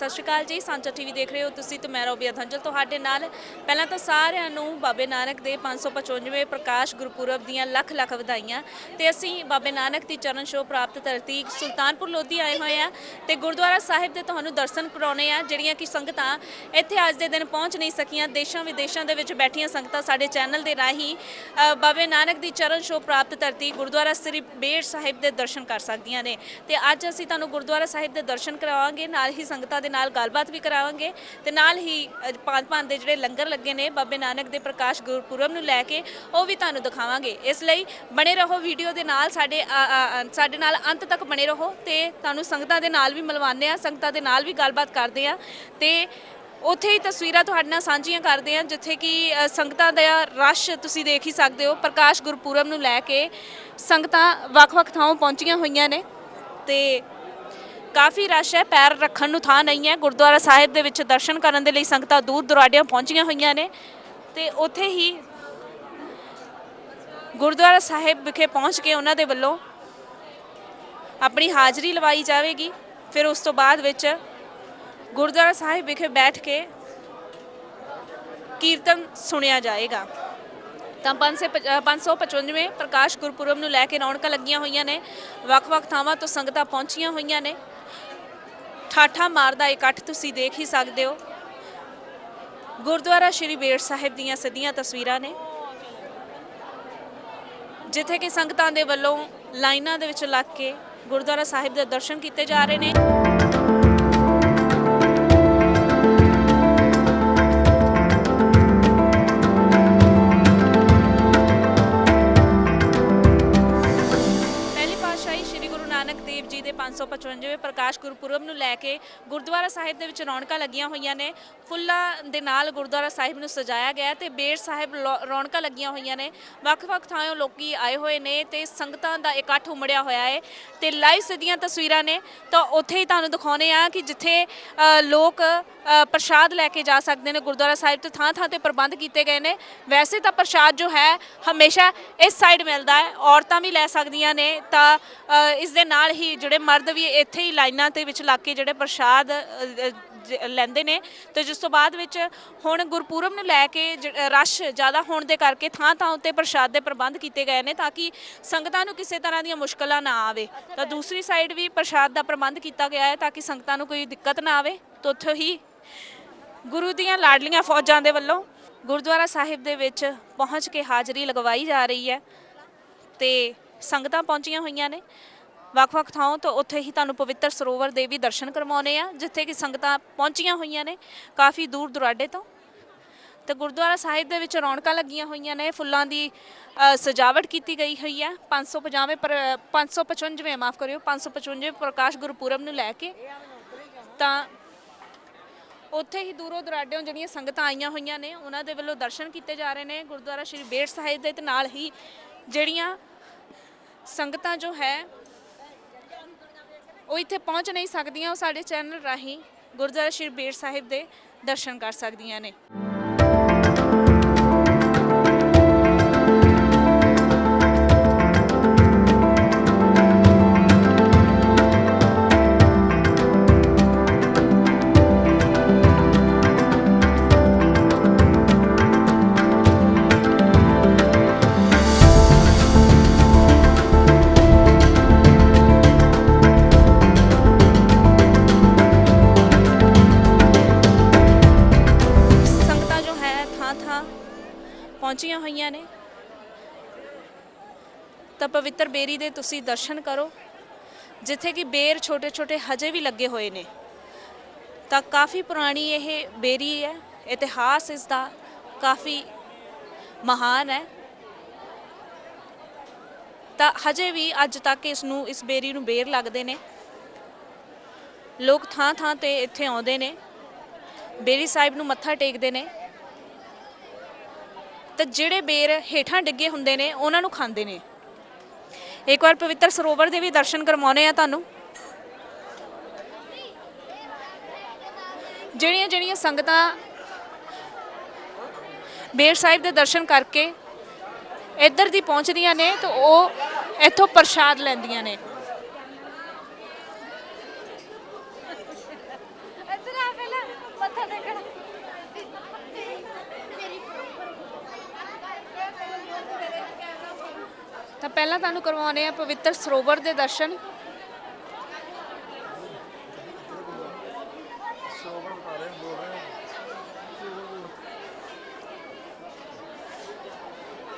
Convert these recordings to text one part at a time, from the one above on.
ਸਤਿ ਸ਼੍ਰੀ ਅਕਾਲ ਜੀ ਸਾਂਚਾ ਟੀਵੀ ਦੇਖ ਰਹੇ ਹੋ ਤੁਸੀਂ ਤੇ ਮੈਂ ਰੋਬੀਆ ਧੰਜਲ ਤੁਹਾਡੇ ਨਾਲ ਪਹਿਲਾਂ ਤਾਂ ਸਾਰਿਆਂ ਨੂੰ ਬਾਬੇ ਨਾਨਕ ਦੇ 555ਵੇਂ ਪ੍ਰਕਾਸ਼ ਗੁਰਪੁਰਬ ਦੀਆਂ ਲੱਖ ਲੱਖ ਵਧਾਈਆਂ ਤੇ ਅਸੀਂ ਬਾਬੇ ਨਾਨਕ ਦੀ ਚਰਨ ਛੋਹ ਪ੍ਰਾਪਤ ਧਰਤੀ ਸੁਲਤਾਨਪੁਰ ਲੋਧੀ ਆਏ ਹੋਏ ਆ ਤੇ ਗੁਰਦੁਆਰਾ ਸਾਹਿਬ ਦੇ ਤੁਹਾਨੂੰ ਦਰਸ਼ਨ ਕਰਾਉਣੇ ਆ, ਜਿਹੜੀਆਂ ਕਿ ਸੰਗਤਾਂ ਇੱਥੇ ਅੱਜ ਦੇ ਦਿਨ ਪਹੁੰਚ ਨਹੀਂ ਸਕੀਆਂ, ਦੇਸ਼ਾਂ ਵਿਦੇਸ਼ਾਂ ਦੇ ਵਿੱਚ ਬੈਠੀਆਂ ਸੰਗਤਾਂ ਸਾਡੇ ਚੈਨਲ ਦੇ ਰਾਹੀਂ ਬਾਬੇ ਨਾਨਕ ਦੀ ਚਰਨ ਛੋਹ ਪ੍ਰਾਪਤ ਧਰਤੀ ਗੁਰਦੁਆਰਾ ਸ੍ਰੀ ਬੇਰ ਸਾਹਿਬ ਦੇ ਦਰਸ਼ਨ ਕਰ ਸਕਦੀਆਂ ਨੇ ਤੇ ਅੱਜ ਅਸੀਂ ਤੁਹਾਨੂੰ ਗੁਰਦੁਆਰਾ ਸਾਹਿਬ ਦੇ ਦਰਸ਼ਨ ਕਰਾਵਾਂਗੇ, ਨਾਲ ਹੀ ਸੰਗਤਾਂ ਦੇ ਨਾਲ ਗੱਲਬਾਤ ਵੀ ਕਰਾਵਾਂਗੇ ਤੇ ਨਾਲ ਹੀ ਅ, ਪੰਜ ਪੰਜ ਦੇ ਜਿਹੜੇ ਲੰਗਰ ਲੱਗੇ ਨੇ ਬਾਬੇ ਨਾਨਕ ਦੇ ਪ੍ਰਕਾਸ਼ ਗੁਰਪੁਰਬ ਨੂੰ ਲੈ ਕੇ ਉਹ ਵੀ ਤੁਹਾਨੂੰ ਦਿਖਾਵਾਂਗੇ। ਇਸ ਲਈ ਬਣੇ ਰਹੋ ਵੀਡੀਓ ਦੇ ਨਾਲ ਸਾਡੇ ਸਾਡੇ ਨਾਲ ਅੰਤ ਤੱਕ ਬਣੇ ਰਹੋ ਤੇ ਤੁਹਾਨੂੰ ਸੰਗਤਾਂ ਦੇ ਨਾਲ ਵੀ ਮਿਲਵਾਉਂਦੇ ਆ ਸੰਗਤਾਂ ਦੇ ਨਾਲ ਵੀ ਗੱਲਬਾਤ ਕਰਦੇ ਆ ਤੇ ਉੱਥੇ ਹੀ ਤਸਵੀਰਾਂ ਤੁਹਾਡੇ ਨਾਲ ਸਾਂਝੀਆਂ ਕਰਦੇ ਹਾਂ ਜਿੱਥੇ ਕਿ ਸੰਗਤਾਂ ਦਾ ਰਸ਼ ਤੁਸੀਂ ਦੇਖ ਹੀ ਸਕਦੇ ਹੋ ਪ੍ਰਕਾਸ਼ ਗੁਰਪੁਰਬ ਨੂੰ ਲੈ ਕੇ ਸੰਗਤਾਂ ਵੱਖ-ਵੱਖ ਥਾਂੋਂ ਪਹੁੰਚੀਆਂ ਹੋਈਆਂ ਨੇ ਤੇ ਕਾਫੀ ਰਸ਼ ਹੈ, ਪੈਰ ਰੱਖਣ ਨੂੰ ਥਾਂ ਨਹੀਂ ਹੈ। ਗੁਰਦੁਆਰਾ ਸਾਹਿਬ ਦੇ ਵਿੱਚ ਦਰਸ਼ਨ ਕਰਨ ਦੇ ਲਈ ਸੰਗਤਾਂ ਦੂਰ ਦੁਰਾਡਿਆਂ ਪਹੁੰਚੀਆਂ ਹੋਈਆਂ ਨੇ ਤੇ ਉੱਥੇ ਹੀ ਗੁਰਦੁਆਰਾ ਸਾਹਿਬ ਵਿਖੇ ਪਹੁੰਚ ਕੇ ਉਹਨਾਂ ਦੇ ਵੱਲੋਂ ਆਪਣੀ ਹਾਜ਼ਰੀ ਲਵਾਈ ਜਾਵੇਗੀ। ਫਿਰ ਉਸ ਤੋਂ ਬਾਅਦ ਵਿੱਚ ਗੁਰਦੁਆਰਾ ਸਾਹਿਬ ਵਿਖੇ ਬੈਠ ਕੇ ਕੀਰਤਨ ਸੁਣਿਆ ਜਾਏਗਾ। ਤਾਂ 555ਵੇਂ ਪ੍ਰਕਾਸ਼ ਗੁਰਪੁਰਬ ਨੂੰ ਲੈ ਕੇ ਰੌਣਕਾਂ ਲੱਗੀਆਂ ਹੋਈਆਂ ਨੇ। ਵੱਖ-ਵੱਖ ਥਾਵਾਂ ਤੋਂ ਸੰਗਤਾਂ ਪਹੁੰਚੀਆਂ ਹੋਈਆਂ ਨੇ। ਠਾਠਾ ਮਾਰਦਾ ਇਕੱਠ ਤੁਸੀਂ ਦੇਖ ਹੀ ਸਕਦੇ ਹੋ। ਗੁਰਦੁਆਰਾ ਸ਼੍ਰੀ ਬੇਰ ਸਾਹਿਬ ਦੀਆਂ ਸਿੱਧੀਆਂ ਤਸਵੀਰਾਂ ਨੇ। ਜਿੱਥੇ ਕਿ ਸੰਗਤਾਂ ਦੇ ਵੱਲੋਂ ਲਾਈਨਾਂ ਦੇ ਵਿੱਚ ਲੱਗ ਕੇ ਗੁਰਦੁਆਰਾ ਸਾਹਿਬ ਦੇ ਦਰਸ਼ਨ ਕੀਤੇ ਜਾ ਰਹੇ ਨੇ। 555ਵੇਂ ਪ੍ਰਕਾਸ਼ ਗੁਰਪੁਰਬ ਨੂੰ ਲੈ ਕੇ ਗੁਰਦੁਆਰਾ ਸਾਹਿਬ ਦੇ ਵਿੱਚ ਰੌਣਕਾਂ ਲੱਗੀਆਂ ਹੋਈਆਂ ਨੇ। ਫੁੱਲਾਂ ਦੇ ਨਾਲ ਗੁਰਦੁਆਰਾ ਸਾਹਿਬ ਨੂੰ ਸਜਾਇਆ ਗਿਆ ਤੇ ਬੇਰ ਸਾਹਿਬ ਲੋ- ਰੌਣਕਾਂ ਲੱਗੀਆਂ ਹੋਈਆਂ ਨੇ। ਵੱਖ-ਵੱਖ ਥਾਂੋਂ ਲੋਕੀ ਆਏ ਹੋਏ ਨੇ ਤੇ ਸੰਗਤਾਂ ਦਾ ਇਕੱਠ ਉਮੜਿਆ ਹੋਇਆ ਹੈ ਤੇ ਲਾਈਵ ਸਿੱਧੀਆਂ ਤਸਵੀਰਾਂ ਨੇ। ਤਾਂ ਉੱਥੇ ਹੀ ਤੁਹਾਨੂੰ ਦਿਖਾਉਨੇ ਆ ਕਿ ਜਿੱਥੇ ਲੋਕ ਪ੍ਰਸ਼ਾਦ ਲੈ ਕੇ ਜਾ ਸਕਦੇ ਨੇ ਗੁਰਦੁਆਰਾ ਸਾਹਿਬ ਤੇ ਥਾਂ-ਥਾਂ ਤੇ ਪ੍ਰਬੰਧ ਕੀਤੇ ਗਏ ਨੇ। ਵੈਸੇ ਤਾਂ ਪ੍ਰਸ਼ਾਦ ਜੋ ਹੈ, ਹਮੇਸ਼ਾ ਇਸ ਸਾਈਡ ਮਿਲਦਾ ਹੈ। ਔਰਤਾਂ ਵੀ ਲੈ ਸਕਦੀਆਂ ਨੇ ਤਾਂ ਇਸ ਦੇ ਨਾਲ ਹੀ ਜਿਹੜੇ ਮਰਦ ਵੀ ਇੱਥੇ ਹੀ ਲਾਈਨਾਂ ਦੇ ਵਿੱਚ ਲੱਗ ਕੇ ਜਿਹੜੇ ਪ੍ਰਸ਼ਾਦ ਲੈਂਦੇ ਨੇ। ਤੇ ਜਿਸ ਤੋਂ ਬਾਅਦ ਵਿੱਚ ਹੁਣ ਗੁਰਪੁਰਬ ਨੂੰ ਲੈ ਕੇ ਜ- ਰਸ਼ ਜ਼ਿਆਦਾ ਹੋਣ ਦੇ ਕਰਕੇ ਥਾਂ-ਥਾਂ ਉੱਤੇ ਪ੍ਰਸ਼ਾਦ ਦੇ ਪ੍ਰਬੰਧ ਕੀਤੇ ਗਏ ਨੇ ਤਾਂ ਕਿ ਸੰਗਤਾਂ ਨੂੰ ਕਿਸੇ ਤਰ੍ਹਾਂ ਦੀਆਂ ਮੁਸ਼ਕਲਾਂ ਨਾ ਆਵੇ। ਤਾਂ ਦੂਸਰੀ ਸਾਈਡ ਵੀ ਪ੍ਰਸ਼ਾਦ ਦਾ ਪ੍ਰਬੰਧ ਕੀਤਾ ਗਿਆ ਹੈ ਤਾਂ ਕਿ ਸੰਗਤਾਂ ਨੂੰ ਕੋਈ ਦਿੱਕਤ ਨਾ ਆਵੇ। ਤਾਂ ਉੱਥੋਂ ਹੀ ਗੁਰੂ ਦੀਆਂ ਲਾਡਲੀਆਂ ਫੌਜਾਂ ਦੇ ਵੱਲੋਂ ਗੁਰਦੁਆਰਾ ਸਾਹਿਬ ਦੇ ਵਿੱਚ ਪਹੁੰਚ ਕੇ ਹਾਜ਼ਰੀ ਲਗਵਾਈ ਜਾ ਰਹੀ ਹੈ ਤੇ ਸੰਗਤਾਂ ਪਹੁੰਚੀਆਂ ਹੋਈਆਂ ਨੇ। ਵੱਖ-ਵੱਖ ਥਾਂੋਂ ਤੋਂ ਉੱਥੇ ਹੀ ਤੁਹਾਨੂੰ ਪਵਿੱਤਰ ਸਰੋਵਰ ਦੇ ਵੀ ਦਰਸ਼ਨ ਕਰਵਾਉਣੇ ਆ, ਜਿੱਥੇ ਕਿ ਸੰਗਤਾਂ ਪਹੁੰਚੀਆਂ ਹੋਈਆਂ ਨੇ ਕਾਫੀ ਦੂਰ ਦੁਰਾਡੇ ਤੋਂ। ਤੇ ਗੁਰਦੁਆਰਾ ਸਾਹਿਬ ਦੇ ਵਿੱਚ ਰੌਣਕਾਂ ਲੱਗੀਆਂ ਹੋਈਆਂ ਨੇ, ਫੁੱਲਾਂ ਦੀ ਸਜਾਵਟ ਕੀਤੀ ਗਈ ਹੋਈ ਹੈ 550ਵੇਂ ਪਰ 555ਵੇਂ ਮਾਫ ਕਰਿਓ 555ਵੇਂ ਪ੍ਰਕਾਸ਼ ਗੁਰਪੁਰਬ ਨੂੰ ਲੈ ਕੇ ਤਾਂ ਉੱਥੇ ਹੀ ਦੂਰੋਂ ਦੁਰਾਡਿਓਂ ਜਿਹੜੀਆਂ ਸੰਗਤਾਂ ਆਈਆਂ ਹੋਈਆਂ ਨੇ, ਉਹਨਾਂ ਦੇ ਵੱਲੋਂ ਦਰਸ਼ਨ ਕੀਤੇ ਜਾ ਰਹੇ ਨੇ। ਗੁਰਦੁਆਰਾ ਸ਼੍ਰੀ ਬੇਰ ਸਾਹਿਬ ਦੇ ਤੇ ਨਾਲ ਹੀ ਜਿਹੜੀਆਂ ਸੰਗਤਾਂ ਜੋ ਹੈ ਉਹ ਇੱਥੇ ਪਹੁੰਚ ਨਹੀਂ ਸਕਦੀਆਂ, ਉਹ ਸਾਡੇ ਚੈਨਲ ਰਾਹੀਂ ਗੁਰਦੁਆਰਾ ਸ਼੍ਰੀ ਬੇਰ ਸਾਹਿਬ ਦੇ ਦਰਸ਼ਨ ਕਰ ਸਕਦੀਆਂ ਨੇ। ਬੇਰੀ ਦੇ ਤੁਸੀਂ ਦਰਸ਼ਨ ਕਰੋ। ਜਿੱਥੇ ਕਿ ਬੇਰ ਛੋਟੇ ਛੋਟੇ ਹਜੇ ਵੀ ਲੱਗੇ ਹੋਏ ਨੇ। ਤਾਂ ਕਾਫੀ ਪੁਰਾਣੀ ਇਹ ਬੇਰੀ ਹੈ। ਇਤਿਹਾਸ ਇਸ ਦਾ ਕਾਫੀ ਮਹਾਨ ਹੈ। ਤਾਂ ਹਜੇ ਵੀ ਅੱਜ ਤੱਕ ਇਸ ਨੂੰ, ਇਸ ਬੇਰੀ ਨੂੰ ਬੇਰ ਲੱਗਦੇ ਨੇ। ਲੋਕ ਥਾਂ ਥਾਂ ਤੇ ਇੱਥੇ ਆਉਂਦੇ ਨੇ। ਬੇਰੀ ਸਾਹਿਬ ਨੂੰ ਮੱਥਾ ਟੇਕਦੇ ਨੇ। ਤਾਂ ਜਿਹੜੇ ਬੇਰ ਹੇਠਾਂ ਡਿੱਗੇ ਹੁੰਦੇ ਨੇ, ਉਹਨਾਂ ਨੂੰ ਖਾਂਦੇ ਨੇ। ਇੱਕ ਵਾਰ ਪਵਿੱਤਰ ਸਰੋਵਰ ਦੇ ਵੀ ਦਰਸ਼ਨ ਕਰਵਾਉਣੇ ਆ ਤੁਹਾਨੂੰ। ਜਿਹੜੀਆਂ ਜਿਹੜੀਆਂ ਸੰਗਤਾਂ ਬੇਰ ਸਾਹਿਬ ਦੇ ਦਰਸ਼ਨ ਕਰਕੇ ਇੱਧਰ ਦੀ ਪਹੁੰਚਦੀਆਂ ਨੇ ਤਾਂ ਉਹ ਇੱਥੋਂ ਪ੍ਰਸ਼ਾਦ ਲੈਂਦੀਆਂ ਨੇ। ਤਾਂ ਪਹਿਲਾਂ ਤੁਹਾਨੂੰ ਕਰਵਾਉਣੇ ਆ ਪਵਿੱਤਰ ਸਰੋਵਰ ਦੇ ਦਰਸ਼ਨ।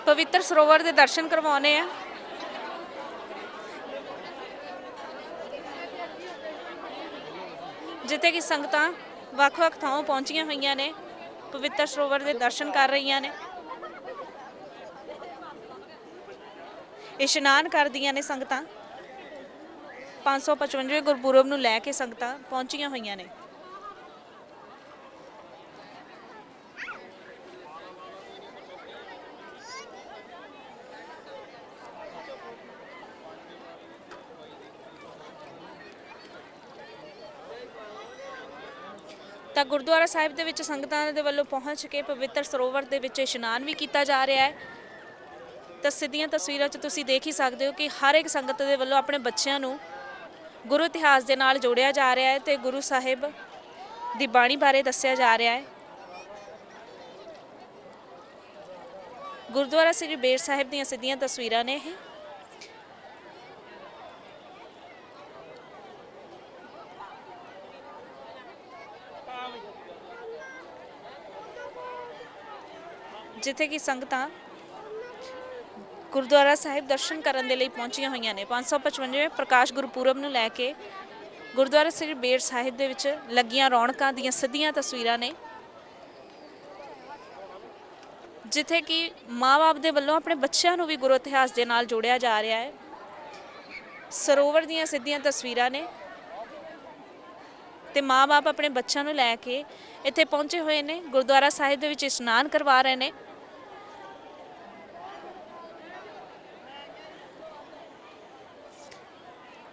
ਪਵਿੱਤਰ ਸਰੋਵਰ ਦੇ ਦਰਸ਼ਨ ਕਰਵਾਉਣੇ ਆ ਜਿੱਥੇ ਕਿ ਸੰਗਤਾਂ ਵੱਖ-ਵੱਖ ਥਾਵਾਂ ਪਹੁੰਚੀਆਂ ਹੋਈਆਂ ਨੇ, ਪਵਿੱਤਰ ਸਰੋਵਰ ਦੇ ਦਰਸ਼ਨ ਕਰ ਰਹੀਆਂ ਨੇ। ਇਸ਼ਨਾਨ ਕਰਦੀਆਂ ਨੇ ਸੰਗਤਾਂ। 555 ਗੁਰਪੁਰਬ ਨੂੰ ਲੈ ਕੇ ਸੰਗਤਾਂ ਪਹੁੰਚੀਆਂ ਹੋਈਆਂ ਨੇ। ਤਾਂ ਗੁਰਦੁਆਰਾ ਸਾਹਿਬ ਦੇ ਵਿੱਚ ਸੰਗਤਾਂ ਦੇ ਵੱਲੋਂ ਪਹੁੰਚ ਕੇ ਪਵਿੱਤਰ ਸਰੋਵਰ ਦੇ ਵਿੱਚ ਇਸ਼ਨਾਨ ਵੀ ਕੀਤਾ ਜਾ ਰਿਹਾ ਹੈ। ਤਾਂ ਸਿੱਧੀਆਂ ਤਸਵੀਰਾਂ 'ਚ ਤੁਸੀਂ ਦੇਖ ਹੀ ਸਕਦੇ ਹੋ ਕਿ ਹਰ ਇੱਕ ਸੰਗਤ ਦੇ ਵੱਲੋਂ ਆਪਣੇ ਬੱਚਿਆਂ ਨੂੰ ਗੁਰੂ ਇਤਿਹਾਸ ਦੇ ਨਾਲ ਜੋੜਿਆ ਜਾ ਰਿਹਾ ਹੈ ਤੇ ਗੁਰੂ ਸਾਹਿਬ ਦੀ ਬਾਣੀ ਬਾਰੇ ਦੱਸਿਆ ਜਾ ਰਿਹਾ ਹੈ। ਗੁਰਦੁਆਰਾ ਸ੍ਰੀ ਬੇਰ ਸਾਹਿਬ ਦੀਆਂ ਸਿੱਧੀਆਂ ਤਸਵੀਰਾਂ ਨੇ ਇਹ। ਜਿੱਥੇ ਕਿ ਸੰਗਤਾਂ ਗੁਰਦੁਆਰਾ ਸਾਹਿਬ ਦਰਸ਼ਨ ਕਰਨ ਦੇ ਲਈ ਪਹੁੰਚੀਆਂ ਹੋਈਆਂ ਨੇ। 555 ਪ੍ਰਕਾਸ਼ ਗੁਰਪੁਰਬ ਨੂੰ ਲੈ ਕੇ ਗੁਰਦੁਆਰਾ ਸ੍ਰੀ ਬੇਰ ਸਾਹਿਬ ਦੇ ਵਿੱਚ ਲੱਗੀਆਂ ਰੌਣਕਾਂ ਦੀਆਂ ਸਿੱਧੀਆਂ ਤਸਵੀਰਾਂ ਨੇ। ਜਿੱਥੇ ਕਿ ਮਾਪੇ ਦੇ ਵੱਲੋਂ ਆਪਣੇ ਬੱਚਿਆਂ ਨੂੰ ਵੀ ਗੁਰੂ ਇਤਿਹਾਸ ਦੇ ਨਾਲ ਜੋੜਿਆ ਜਾ ਰਿਹਾ ਹੈ। ਸਰੋਵਰ ਦੀਆਂ ਸਿੱਧੀਆਂ ਤਸਵੀਰਾਂ ਨੇ ਤੇ ਮਾਪੇ ਆਪਣੇ ਬੱਚਿਆਂ ਨੂੰ ਲੈ ਕੇ ਇੱਥੇ ਪਹੁੰਚੇ ਹੋਏ ਨੇ। ਗੁਰਦੁਆਰਾ ਸਾਹਿਬ ਦੇ ਵਿੱਚ ਇਸ਼ਨਾਨ ਕਰਵਾ ਰਹੇ ਨੇ।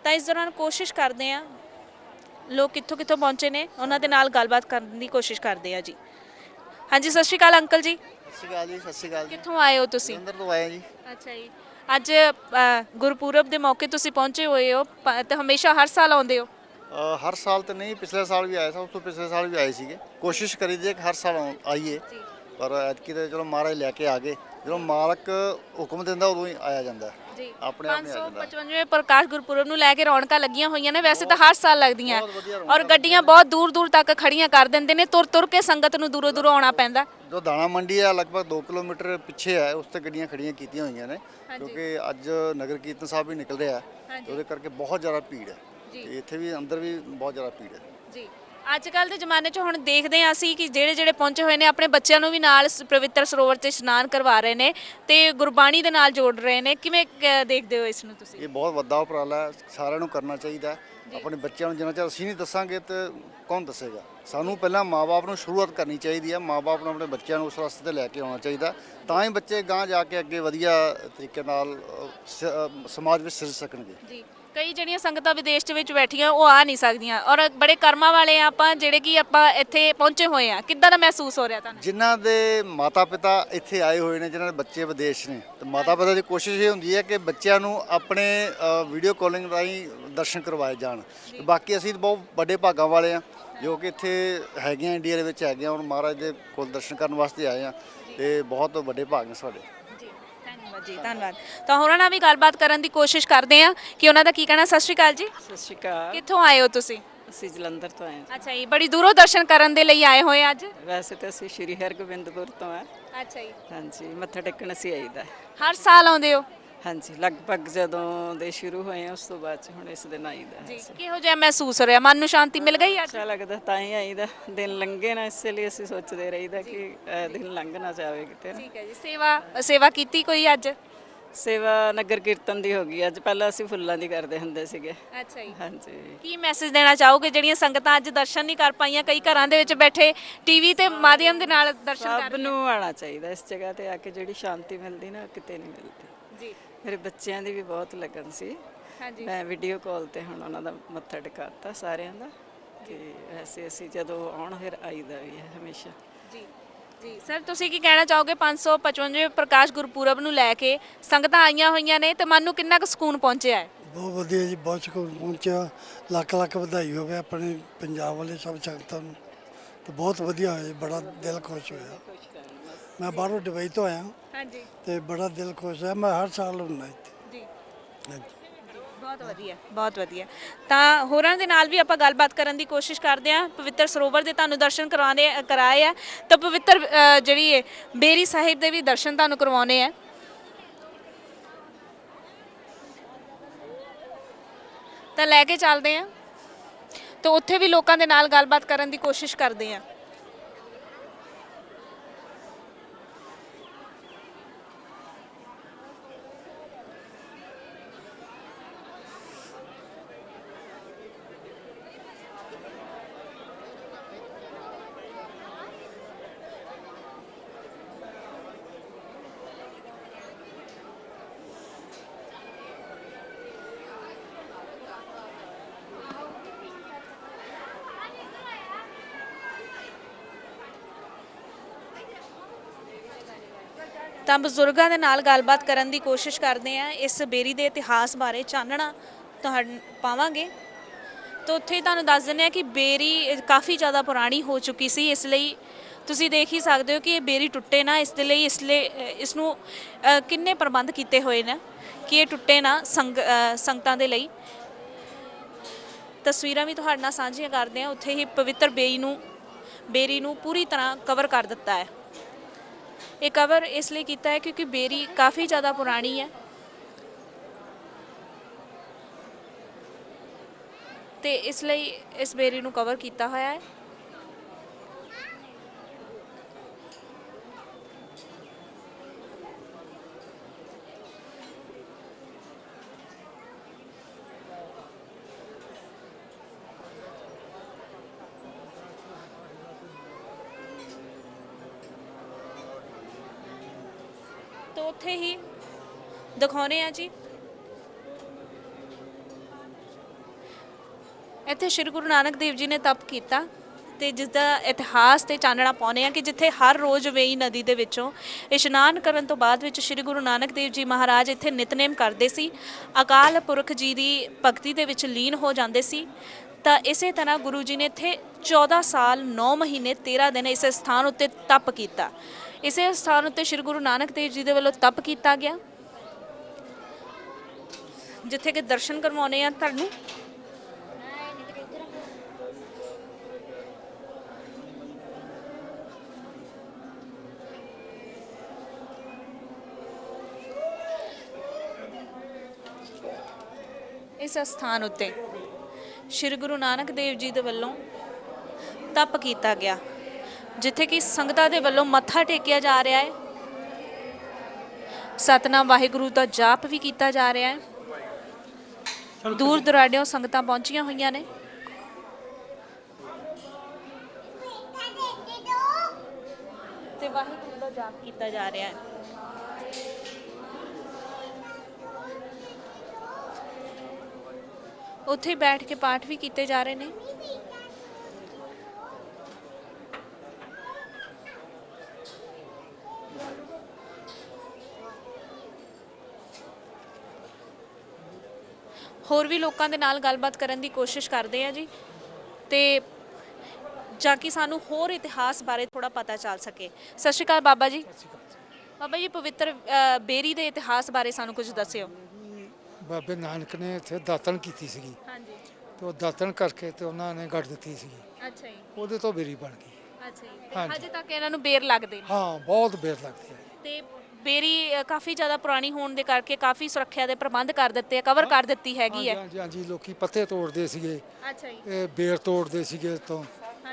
ਤਾਂ ਇਸ ਦੌਰਾਨ ਕੋਸ਼ਿਸ਼ ਕਰਦੇ ਆ ਲੋਕ ਕਿੱਥੋਂ ਕਿੱਥੋਂ ਪਹੁੰਚੇ ਨੇ ਉਹਨਾਂ ਦੇ ਨਾਲ ਗੱਲਬਾਤ ਕਰਨ ਦੀ ਕੋਸ਼ਿਸ਼ ਕਰਦੇ ਆ ਜੀ। ਹਾਂਜੀ ਸਤਿ ਸ਼੍ਰੀ ਅਕਾਲ ਅੰਕਲ ਜੀ। ਸਤਿ ਸ਼੍ਰੀ ਅਕਾਲ ਜੀ ਸਤਿ ਸ਼੍ਰੀ ਅਕਾਲ ਜੀ। ਕਿੱਥੋਂ ਆਏ ਹੋ ਤੁਸੀਂ? ਜਲੰਧਰ ਤੋਂ ਆਏ ਜੀ। ਅੱਛਾ ਜੀ। ਅੱਜ ਅ, ਗੁਰਪੁਰਬ ਦੇ ਮੌਕੇ ਤੁਸੀਂ ਪਹੁੰਚੇ ਹੋਏ ਹੋ ਪ- ਤੇ ਹਮੇਸ਼ਾ ਹਰ ਸਾਲ ਆਉਂਦੇ ਹੋ? ਅ, ਹਰ ਸਾਲ ਤੇ ਨਹੀਂ ਪਿਛਲੇ ਸਾਲ ਵੀ ਆਏ ਸਾਂ ਉਸ ਤੋਂ ਪਿਛਲੇ ਸਾਲ ਵੀ ਆਏ ਸੀਗੇ। ਕੋਸ਼ਿਸ਼ ਕਰੀਦੀ ਹੈ ਕਿ ਹਰ ਸਾਲ ਆਉਂ- ਆਈਏ। ਪਰ ਐਤਕੀ ਤੇ ਚਲੋ ਮਹਾਰਾਜ ਲੈ ਕੇ ਆ ਗਏ। ਜਦੋਂ ਮਾਲਕ ਹੁਕਮ ਦਿੰਦਾ ਉਦੋਂ ਹੀ ਆਇਆ ਜਾਂਦਾ। ਹੈ। ਜੀ ਆਪਣੇ ਆਪ ਨਹੀਂ ਆ ਜਾਂਦਾ। 555 ਪ੍ਰਕਾਸ਼ ਗੁਰਪੁਰਬ ਨੂੰ ਲੈ ਕੇ ਰੌਣਕਾਂ ਲੱਗੀਆਂ ਹੋਈਆਂ ਨੇ ਵੈਸੇ ਤਾਂ ਹਰ ਸਾਲ ਲੱਗਦੀਆਂ। ਬਹੁਤ ਵਧੀਆ ਰੌਣਕਾਂ ਔਰ ਗੱਡੀਆਂ ਬਹੁਤ ਦੂਰ ਦੂਰ ਤੱਕ ਖੜੀਆਂ ਕਰ ਦਿੰਦੇ ਨੇ ਤੁਰ ਤੁਰ ਕੇ ਸੰਗਤ ਨੂੰ ਦੂਰੋਂ ਦੂਰੋਂ ਆਉਣਾ ਪੈਂਦਾ। ਜੋ ਦਾਣਾ ਮੰਡੀ ਹੈ ਲਗਭਗ 2 ਕਿਲੋਮੀਟਰ ਪਿੱਛੇ ਹੈ ਉਸ ਤੇ ਗੱਡੀਆਂ ਖੜੀਆਂ ਕੀਤੀਆਂ ਹੋਈਆਂ ਨੇ ਕਿਉਂਕਿ ਅੱਜ ਨਗਰ ਕੀਰਤਨ ਸਾਹਿਬ ਵੀ ਨਿਕਲ ਰਿਹਾ ਹੈ। ਉਹਦੇ ਕਰਕੇ ਬਹੁਤ ਜ਼ਿਆਦਾ ਭੀੜ ਹੈ। ਤੇ ਇੱਥੇ ਵੀ ਅੰਦਰ ਵੀ ਬਹੁਤ ਜ਼ਿਆਦਾ ਭੀੜ ਹੈ। ਜੀ। ਅੱਜ ਕੱਲ ਦੇ ਜ਼ਮਾਨੇ 'ਚ ਹੁਣ ਦੇਖਦੇ ਹਾਂ ਅਸੀਂ ਕਿ ਜਿਹੜੇ ਜਿਹੜੇ ਪਹੁੰਚੇ ਹੋਏ ਨੇ ਆਪਣੇ ਬੱਚਿਆਂ ਨੂੰ ਵੀ ਨਾਲ ਸ- ਪਵਿੱਤਰ ਸਰੋਵਰ 'ਚ ਇਸ਼ਨਾਨ ਕਰਵਾ ਰਹੇ ਨੇ ਤੇ ਗੁਰਬਾਣੀ ਦੇ ਨਾਲ ਜੋੜ ਰਹੇ ਨੇ। ਕਿਵੇਂ ਕ- ਦੇਖਦੇ ਹੋ ਇਸ ਨੂੰ ਤੁਸੀਂ? ਇਹ ਬਹੁਤ ਵੱਡਾ ਉਪਰਾਲਾ ਹੈ ਸਾਰਿਆਂ ਨੂੰ ਕਰਨਾ ਚਾਹੀਦਾ ਹੈ। ਆਪਣੇ ਬੱਚਿਆਂ ਨੂੰ ਜਿੰਨਾ ਚਿਰ ਅਸੀਂ ਨਹੀਂ ਦੱਸਾਂਗੇ ਤੇ ਕੌਣ ਦੱਸੇਗਾ? ਸਾਨੂੰ ਪਹਿਲਾਂ ਮਾਪੇ ਨੂੰ ਸ਼ੁਰੂਆਤ ਕਰਨੀ ਚਾਹੀਦੀ ਹੈ। ਮਾਪੇ ਨੂੰ ਆਪਣੇ ਬੱਚਿਆਂ ਨੂੰ ਉਸ ਰਸਤੇ ਤੇ ਲੈ ਕੇ ਆਉਣਾ ਚਾਹੀਦਾ ਤਾਂ ਹੀ ਬੱਚੇ ਗਾਂ ਜਾ ਕੇ ਅੱਗੇ ਵਧੀਆ ਤਰੀਕੇ ਨਾਲ ਅ, ਸ- ਅ, ਸਮਾਜ ਵਿੱਚ ਸਿਰ ਸਕਣਗੇ। ਜੀ। ਕਈ ਜਿਹੜੀਆਂ ਸੰਗਤਾਂ ਵਿਦੇਸ਼ ਦੇ ਵਿੱਚ ਬੈਠੀਆਂ ਉਹ ਆ ਨਹੀਂ ਸਕਦੀਆਂ। ਔਰ ਬੜੇ ਕਰਮਾਂ ਵਾਲੇ ਆ ਆਪਾਂ ਜਿਹੜੇ ਕਿ ਆਪਾਂ ਇੱਥੇ ਪਹੁੰਚੇ ਹੋਏ ਆ। ਕਿੱਦਾਂ ਦਾ ਮਹਿਸੂਸ ਹੋ ਰਿਹਾ ਤੁਹਾਨੂੰ? ਜਿਨ੍ਹਾਂ ਦੇ ਮਾਤਾ ਪਿਤਾ ਇੱਥੇ ਆਏ ਹੋਏ ਨੇ ਜਿਨ੍ਹਾਂ ਦੇ ਬੱਚੇ ਵਿਦੇਸ਼ ਨੇ ਤੇ ਮਾਤਾ ਪਿਤਾ ਦੀ ਕੋਸ਼ਿਸ਼ ਇਹ ਹੁੰਦੀ ਹੈ ਕਿ ਬੱਚਿਆਂ ਨੂੰ ਆਪਣੇ ਵੀਡੀਓ ਕਾਲਿੰਗ ਰਾਹੀਂ ਦਰਸ਼ਨ ਕਰਵਾਏ ਜਾਣ। ਬਾਕੀ ਅਸੀਂ ਬਹੁਤ ਵੱਡੇ ਭਾਗਾਂ ਵਾਲੇ ਆ ਜੋ ਕਿ ਇੱਥੇ ਹੈਗੇ ਆ ਇੰਡੀਆ ਦੇ ਵਿੱਚ ਹੈਗੇ ਆ ਔਰ ਮਹਾਰਾਜ ਦੇ ਕੋਲ ਦਰਸ਼ਨ ਕਰਨ ਵਾਸਤੇ ਆਏ ਆ ਤੇ ਬਹੁਤ ਵੱਡੇ ਭਾਗ ਨੇ ਸਾਡੇ। ਜੀ ਧੰਨਵਾਦ। ਜੀ ਧੰਨਵਾਦ ਤਾਂ ਹੋਰਾਂ ਨਾਲ ਵੀ ਗੱਲਬਾਤ ਕਰਨ ਦੀ ਕੋਸ਼ਿਸ਼ ਕਰਦੇ ਆ ਕਿ ਉਹਨਾਂ ਦਾ ਕੀ ਕਹਿਣਾ। ਸਤਿ ਸ਼੍ਰੀ ਅਕਾਲ ਜੀ। ਸਤਿ ਸ਼੍ਰੀ ਅਕਾਲ। ਕਿੱਥੋਂ ਆਏ ਹੋ ਤੁਸੀਂ? ਅਸੀਂ ਜਲੰਧਰ ਤੋਂ ਆਏ ਹਾਂ। ਅੱਛਾ ਜੀ ਬੜੀ ਦੂਰੋਂ ਦਰਸ਼ਨ ਕਰਨ ਦੇ ਲਈ ਆਏ ਹੋਏ ਅੱਜ। ਵੈਸੇ ਤਾਂ ਅਸੀਂ ਸ਼੍ਰੀ ਹਰਗੋਬਿੰਦਪੁਰ ਤੋਂ ਆ ਅੱਛਾ ਜੀ। ਹਾਂਜੀ ਮੱਥਾ ਟੇਕਣ ਅਸੀਂ ਆਈਦਾ। ਹਰ ਸਾਲ ਆਉਂਦੇ ਹੋ? ਹਾਂਜੀ ਲਗਭਗ ਜਦੋਂ ਦੇ ਸ਼ੁਰੂ ਹੋਏ ਆ ਉਸ ਤੋਂ ਬਾਅਦ ਚ ਹੁਣ ਇਸ ਦਿਨ ਆਈਦਾ ਜੀ ਕਿਹੋ ਜਿਹਾ ਮਹਿਸੂਸ ਹੋ ਰਿਹਾ? ਮਨ ਨੂੰ ਸ਼ਾਂਤੀ ਮਿਲ ਗਈ ਅੱਜ? ਅੱਛਾ ਲੱਗਦਾ ਤਾਂ ਹੀ ਆਈਦਾ। ਦਿਨ ਲੰਘੇ ਨਾ ਇਸੇ ਲਈ ਅਸੀਂ ਸੋਚਦੇ ਰਹੀਦਾ ਕਿ ਦਿਨ ਲੰਘ ਨਾ ਜਾਵੇ ਕਿਤੇ ਨਾ। ਠੀਕ ਹੈ ਜੀ। ਸੇਵਾ ਸੇਵਾ ਕੀਤੀ ਕੋਈ ਅੱਜ? ਸੇਵਾ ਨਗਰ ਕੀਰਤਨ ਦੀ ਹੋ ਗਈ। ਅੱਜ ਪਹਿਲਾਂ ਅਸੀਂ ਫੁੱਲਾਂ ਦੀ ਕਰਦੇ ਹੁੰਦੇ ਸੀਗੇ। ਅੱਛਾ ਜੀ। ਹਾਂਜੀ। ਕੀ ਮੈਸੇਜ ਦੇਣਾ ਚਾਹੋਗੇ? ਜਿਹੜੀਆਂ ਸੰਗਤਾਂ ਅੱਜ ਦਰਸ਼ਨ ਨਹੀਂ ਕਰ ਪਾਈਆਂ ਕਈ ਘਰਾਂ ਦੇ ਵਿੱਚ ਬੈਠੇ ਟੀਵੀ ਤੇ ਮਾਧਿਅਮ ਦੇ ਨਾਲ ਦਰਸ਼ਨ ਕਰ ਸਭ ਨੂੰ ਆਉਣਾ ਚਾਹੀਦਾ ਇਸ ਜਗ੍ਹਾ ਤੇ ਆ ਕੇ ਜਿਹੜੀ ਸ਼ਾਂਤੀ ਮਿਲਦੀ ਨਾ ਉਹ ਕਿਤੇ ਨਹੀਂ ਮਿਲਦੀ। ਜੀ। ਮੇਰੇ ਬੱਚਿਆਂ ਦੀ ਵੀ ਬਹੁਤ ਲੱਗਨ ਸੀ। ਹਾਂਜੀ। ਮੈਂ ਵੀਡੀਓ ਕਾਲ ਤੇ ਹੁਣ ਉਹਨਾਂ ਦਾ ਮੱਥਾ ਟਿਕਾਤਾ ਸਾਰਿਆਂ ਦਾ ਤੇ ਵੈਸੇ ਅਸੀਂ ਜਦੋਂ ਆਉਣ ਫਿਰ ਆਈਦਾ ਵੀ ਹੈ ਹਮੇਸ਼ਾ। ਜੀ ਜੀ। ਸਰ ਤੁਸੀਂ ਕੀ ਕਹਿਣਾ ਚਾਹੋਗੇ? 555 ਪ੍ਰਕਾਸ਼ ਗੁਰਪੁਰਬ ਨੂੰ ਲੈ ਕੇ ਸੰਗਤਾਂ ਆਈਆਂ ਹੋਈਆਂ ਨੇ ਤੇ ਮਨ ਨੂੰ ਕਿੰਨਾ ਕੁ ਸਕੂਨ ਪਹੁੰਚਿਆ ਹੈ? ਬਹੁਤ ਵਧੀਆ ਜੀ ਬਹੁਤ ਸਕੂਨ ਪਹੁੰਚਿਆ। ਲੱਖ ਲੱਖ ਵਧਾਈ ਹੋਵੇ ਆਪਣੇ ਪੰਜਾਬ ਵਾਲੇ ਸਭ ਸੰਗਤਾਂ ਨੂੰ। ਤੇ ਬਹੁਤ ਵਧੀਆ ਹੋਇਆ ਬੜਾ ਦਿਲ ਖੁਸ਼ ਹੋਇਆ। ਮੈਂ ਬਾਹਰੋਂ ਦੁਬਈ ਤੋਂ ਆਇਆ। ਹਾਂਜੀ। ਤੇ ਬੜਾ ਦਿਲ ਖੁਸ਼ ਹੈ ਮੈਂ ਹਰ ਸਾਲ ਹੁੰਦਾ ਇੱਥੇ। ਜੀ। ਹਾਂਜੀ। ਬਹੁਤ ਵਧੀਆ ਬਹੁਤ ਵਧੀਆ। ਤਾਂ ਹੋਰਾਂ ਦੇ ਨਾਲ ਵੀ ਆਪਾਂ ਗੱਲਬਾਤ ਕਰਨ ਦੀ ਕੋਸ਼ਿਸ਼ ਕਰਦੇ ਹਾਂ। ਪਵਿੱਤਰ ਸਰੋਵਰ ਦੇ ਤੁਹਾਨੂੰ ਦਰਸ਼ਨ ਕਰਵਾਉਣੇ ਕਰਾਏ ਆ। ਤਾਂ ਪਵਿੱਤਰ ਅ, ਜਿਹੜੀ ਹੈ ਬੇਰੀ ਸਾਹਿਬ ਦੇ ਵੀ ਦਰਸ਼ਨ ਤੁਹਾਨੂੰ ਕਰਵਾਉਣੇ ਆ। ਤਾਂ ਲੈ ਕੇ ਚੱਲਦੇ ਆ ਤਾਂ ਉੱਥੇ ਵੀ ਲੋਕਾਂ ਦੇ ਨਾਲ ਗੱਲਬਾਤ ਕਰਨ ਦੀ ਕੋਸ਼ਿਸ਼ ਕਰਦੇ ਆ ਤਾਂ ਬਜ਼ੁਰਗਾਂ ਦੇ ਨਾਲ ਗੱਲਬਾਤ ਕਰਨ ਦੀ ਕੋਸ਼ਿਸ਼ ਕਰਦੇ ਆ ਇਸ ਬੇਰੀ ਦੇ ਇਤਿਹਾਸ ਬਾਰੇ। ਚਾਨਣਾ ਤੁਹਾਨੂੰ ਪਾਵਾਂਗੇ। ਤਾਂ ਉੱਥੇ ਤੁਹਾਨੂੰ ਦੱਸ ਦਿੰਦੇ ਆ ਕਿ ਬੇਰੀ ਕਾਫੀ ਜ਼ਿਆਦਾ ਪੁਰਾਣੀ ਹੋ ਚੁੱਕੀ ਸੀ ਇਸ ਲਈ ਤੁਸੀਂ ਦੇਖ ਹੀ ਸਕਦੇ ਹੋ ਕਿ ਇਹ ਬੇਰੀ ਟੁੱਟੇ ਨਾ ਇਸ ਦੇ ਲਈ ਇਸ ਲਈ ਅ, ਇਸ ਨੂੰ ਕਿੰਨੇ ਪ੍ਰਬੰਧ ਕੀਤੇ ਹੋਏ ਨੇ ਕਿ ਇਹ ਟੁੱਟੇ ਨਾ ਸੰਗ ਸੰਗਤਾਂ ਦੇ ਲਈ। ਤਸਵੀਰਾਂ ਵੀ ਤੁਹਾਡੇ ਨਾਲ ਸਾਂਝੀਆਂ ਕਰਦੇ ਆ ਉੱਥੇ ਹੀ ਪਵਿੱਤਰ ਬੇਈ ਨੂੰ ਬੇਰੀ ਨੂੰ ਪੂਰੀ ਤਰ੍ਹਾਂ ਕਵਰ ਕਰ ਦਿੱਤਾ ਹੈ। ਇਹ ਕਵਰ ਇਸ ਲਈ ਕੀਤਾ ਹੈ ਕਿਉਂਕਿ ਬੇਰੀ ਕਾਫੀ ਜ਼ਿਆਦਾ ਪੁਰਾਣੀ ਹੈ। ਤੇ ਇਸ ਲਈ ਇਸ ਬੇਰੀ ਨੂੰ ਕਵਰ ਕੀਤਾ ਹੋਇਆ ਹੈ। ਤਾਂ ਉੱਥੇ ਹੀ ਦਿਖਾਉਨੇ ਆ ਜੀ। ਇੱਥੇ ਸ੍ਰੀ ਗੁਰੂ ਨਾਨਕ ਦੇਵ ਜੀ ਨੇ ਤਪ ਕੀਤਾ ਤੇ ਜਿਸ ਦਾ ਇਤਿਹਾਸ ਤੇ ਚਾਨਣਾ ਪਾਉਨੇ ਆ ਕਿ ਜਿੱਥੇ ਹਰ ਰੋਜ਼ ਵੇਈ ਨਦੀ ਦੇ ਵਿੱਚੋਂ ਇਸ਼ਨਾਨ ਕਰਨ ਤੋਂ ਬਾਅਦ ਵਿੱਚ ਸ੍ਰੀ ਗੁਰੂ ਨਾਨਕ ਦੇਵ ਜੀ ਮਹਾਰਾਜ ਇੱਥੇ ਨਿਤਨੇਮ ਕਰਦੇ ਸੀ। ਅਕਾਲ ਪੁਰਖ ਜੀ ਦੀ ਭਗਤੀ ਦੇ ਵਿੱਚ ਲੀਨ ਹੋ ਜਾਂਦੇ ਸੀ। ਤਾਂ ਇਸੇ ਤਰ੍ਹਾਂ ਗੁਰੂ ਜੀ ਨੇ ਇੱਥੇ 14 ਸਾਲ 9 ਮਹੀਨੇ 13 ਦਿਨ ਇਸ ਸਥਾਨ ਉੱਤੇ ਤਪ ਕੀਤਾ। ਇਸੇ ਸਥਾਨ ਉੱਤੇ ਸ੍ਰੀ ਗੁਰੂ ਨਾਨਕ ਦੇਵ ਜੀ ਦੇ ਵੱਲੋਂ ਤਪ ਕੀਤਾ ਗਿਆ, ਜਿੱਥੇ ਕਿ ਦਰਸ਼ਨ ਕਰਵਾਉਣੇ ਆ ਤੁਹਾਨੂੰ। ਇਸ ਸਥਾਨ ਉੱਤੇ ਸ੍ਰੀ ਗੁਰੂ ਨਾਨਕ ਦੇਵ ਜੀ ਦੇ ਵੱਲੋਂ ਤਪ ਕੀਤਾ ਗਿਆ। ਜਿੱਥੇ ਕਿ ਸੰਗਤਾਂ ਦੇ ਵੱਲੋਂ ਮੱਥਾ ਟੇਕਿਆ ਜਾ ਰਿਹਾ ਹੈ। ਸਤਨਾਮ ਵਾਹਿਗੁਰੂ ਦਾ ਜਾਪ ਵੀ ਕੀਤਾ ਜਾ ਰਿਹਾ ਹੈ। ਦੂਰ ਦੁਰਾਡਿਓਂ ਸੰਗਤਾਂ ਪਹੁੰਚੀਆਂ ਹੋਈਆਂ ਨੇ। ਤੇ ਵਾਹਿਗੁਰੂ ਦਾ ਜਾਪ ਕੀਤਾ ਜਾ ਰਿਹਾ ਹੈ। ਉੱਥੇ ਬੈਠ ਕੇ ਪਾਠ ਵੀ ਕੀਤੇ ਜਾ ਰਹੇ ਨੇ। ਹੋਰ ਵੀ ਲੋਕਾਂ ਦੇ ਨਾਲ ਗੱਲਬਾਤ ਕਰਨ ਦੀ ਕੋਸ਼ਿਸ਼ ਕਰਦੇ ਆ ਜੀ। ਤੇ ਜਾਂ ਕਿ ਸਾਨੂੰ ਹੋਰ ਇਤਿਹਾਸ ਬਾਰੇ ਥੋੜਾ ਪਤਾ ਚੱਲ ਸਕੇ। ਸਤਿ ਸ਼੍ਰੀ ਅਕਾਲ ਬਾਬਾ ਜੀ। ਬਾਬਾ ਜੀ ਪਵਿੱਤਰ ਅ, ਬੇਰੀ ਦੇ ਇਤਿਹਾਸ ਬਾਰੇ ਸਾਨੂੰ ਕੁਝ ਦੱਸਿਓ। ਬਾਬੇ ਨਾਨਕ ਨੇ ਇੱਥੇ ਦਾਤਣ ਕੀਤੀ ਸੀਗੀ। ਹਾਂਜੀ। ਤੇ ਉਹ ਦਾਤਣ ਕਰਕੇ ਤੇ ਉਹਨਾਂ ਨੇ ਗੱਡ ਦਿੱਤੀ ਸੀਗੀ। ਅੱਛਾ ਜੀ। ਉਹਦੇ ਤੋਂ ਬੇਰੀ ਬਣ ਗਈ। ਅੱਛਾ ਜੀ। ਹਾਂਜੀ। ਹਜੇ ਤੱਕ ਇਹਨਾਂ ਨੂੰ ਬੇਰ ਲੱਗਦੇ ਨੇ? ਹਾਂ ਬਹੁਤ ਬੇਰ ਲੱਗਦੀ ਹੈ ਤੇ ਬੇਰੀ ਅ, ਕਾਫੀ ਜ਼ਿਆਦਾ ਪੁਰਾਣੀ ਹੋਣ ਦੇ ਕਰਕੇ ਕਾਫੀ ਸੁਰੱਖਿਆ ਦੇ ਪ੍ਰਬੰਧ ਕਰ ਦਿੱਤੇ ਆ ਕਵਰ ਕਰ ਦਿੱਤੀ ਹੈਗੀ ਹੈ। ਹਾਂਜੀ ਹਾਂਜੀ ਲੋਕੀ ਪੱਤੇ ਤੋੜਦੇ ਸੀਗੇ। ਅੱਛਾ ਜੀ। ਇਹ ਬੇਰ ਤੋੜਦੇ ਸੀਗੇ ਤੋਂ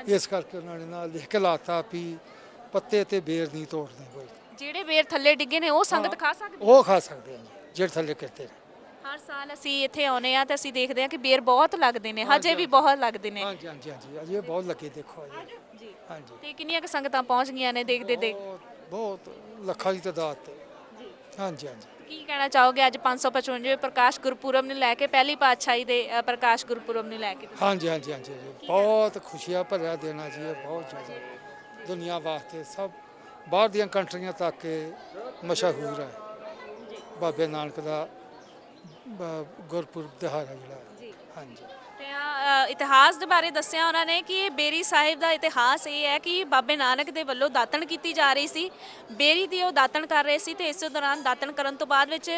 ਇਸ ਕਰਕੇ ਉਹਨਾਂ ਨੇ ਨਾਲ ਲਿਖ ਕੇ ਲਾਤਾ ਵੀ ਪੱਤੇ ਤੇ ਬੇਰ ਨਹੀਂ ਤੋੜਦੇ ਕੋਈ। ਜਿਹੜੇ ਬੇਰ ਥੱਲੇ ਡਿੱਗੇ ਨੇ ਉਹ ਸੰਗਤ ਖਾ ਸਕਦੀ ਉਹ ਖਾ ਸਕਦੇ ਆ ਜੀ, ਜਿਹੜੇ ਥੱਲੇ ਕਿਰਤੇ ਨੇ। ਹਰ ਸਾਲ ਅਸੀਂ ਇੱਥੇ ਆਉਨੇ ਆ ਤੇ ਅਸੀਂ ਦੇਖਦੇ ਆ ਕਿ ਬੇਰ ਬਹੁਤ ਲੱਗਦੇ ਨੇ ਹਜੇ ਵੀ ਬਹੁਤ ਲੱਗਦੇ ਨੇ। ਹਾਂਜੀ ਹਾਂਜੀ ਹਾਂਜੀ ਅਜੇ ਬਹੁਤ ਲੱਗੇ ਦੇਖੋ ਅਜੇ ਜੀ। ਹਾਂਜੀ। ਤੇ ਕਿੰਨੀਆਂ ਕੁ ਸੰਗਤਾਂ ਪਹੁੰਚ ਗਈਆਂ ਨੇ ਦੇਖਦੇ ਦੇਖ ਬਹੁਤ ਬਹੁਤ ਲੱਖਾਂ ਦੀ ਤਾਦਾਦ ਤੇ। ਹਾਂਜੀ ਹਾਂਜੀ। ਕੀ ਕਹਿਣਾ ਚਾਹੋਗੇ? ਅੱਜ 555 ਪ੍ਰਕਾਸ਼ ਗੁਰਪੁਰਬ ਨੂੰ ਲੈ ਕੇ ਪਹਿਲੀ ਪਾਤਸ਼ਾਹੀ ਦੇ ਅ, ਪ੍ਰਕਾਸ਼ ਗੁਰਪੁਰਬ ਨੂੰ ਲੈ ਕੇ ਹਾਂਜੀ ਹਾਂਜੀ ਹਾਂਜੀ ਹਾਂਜੀ। ਬਹੁਤ ਖੁਸ਼ੀਆਂ ਭਰਿਆ ਦੇਣਾ ਜੀ ਇਹ ਬਹੁਤ ਜ਼ਿਆਦਾ। ਦੁਨੀਆ ਵਾਸਤੇ ਸਭ ਬਾਹਰ ਦੀਆਂ ਕੰਟਰੀਆਂ ਤੱਕ ਇਹ ਮਸ਼ਹੂਰ ਹੈ। ਬਾਬੇ ਨਾਨਕ ਦਾ ਬ- ਗੁਰਪੁਰਬ ਦਿਹਾੜਾ ਜਿਹੜਾ। ਜੀ। ਹਾਂਜੀ। ਆ, ਇਤਿਹਾਸ ਦੇ ਬਾਰੇ ਦੱਸਿਆ ਉਹਨਾਂ ਨੇ ਕਿ ਇਹ ਬੇਰੀ ਸਾਹਿਬ ਦਾ ਇਤਿਹਾਸ ਇਹ ਹੈ ਕਿ ਬਾਬੇ ਨਾਨਕ ਦੇ ਵੱਲੋਂ ਦਾਤਣ ਕੀਤੀ ਜਾ ਰਹੀ ਸੀ। ਬੇਰੀ ਦੀ ਉਹ ਦਾਤਣ ਕਰ ਰਹੇ ਸੀ ਤੇ ਇਸ ਦੌਰਾਨ ਦਾਤਣ ਕਰਨ ਤੋਂ ਬਾਅਦ ਵਿੱਚ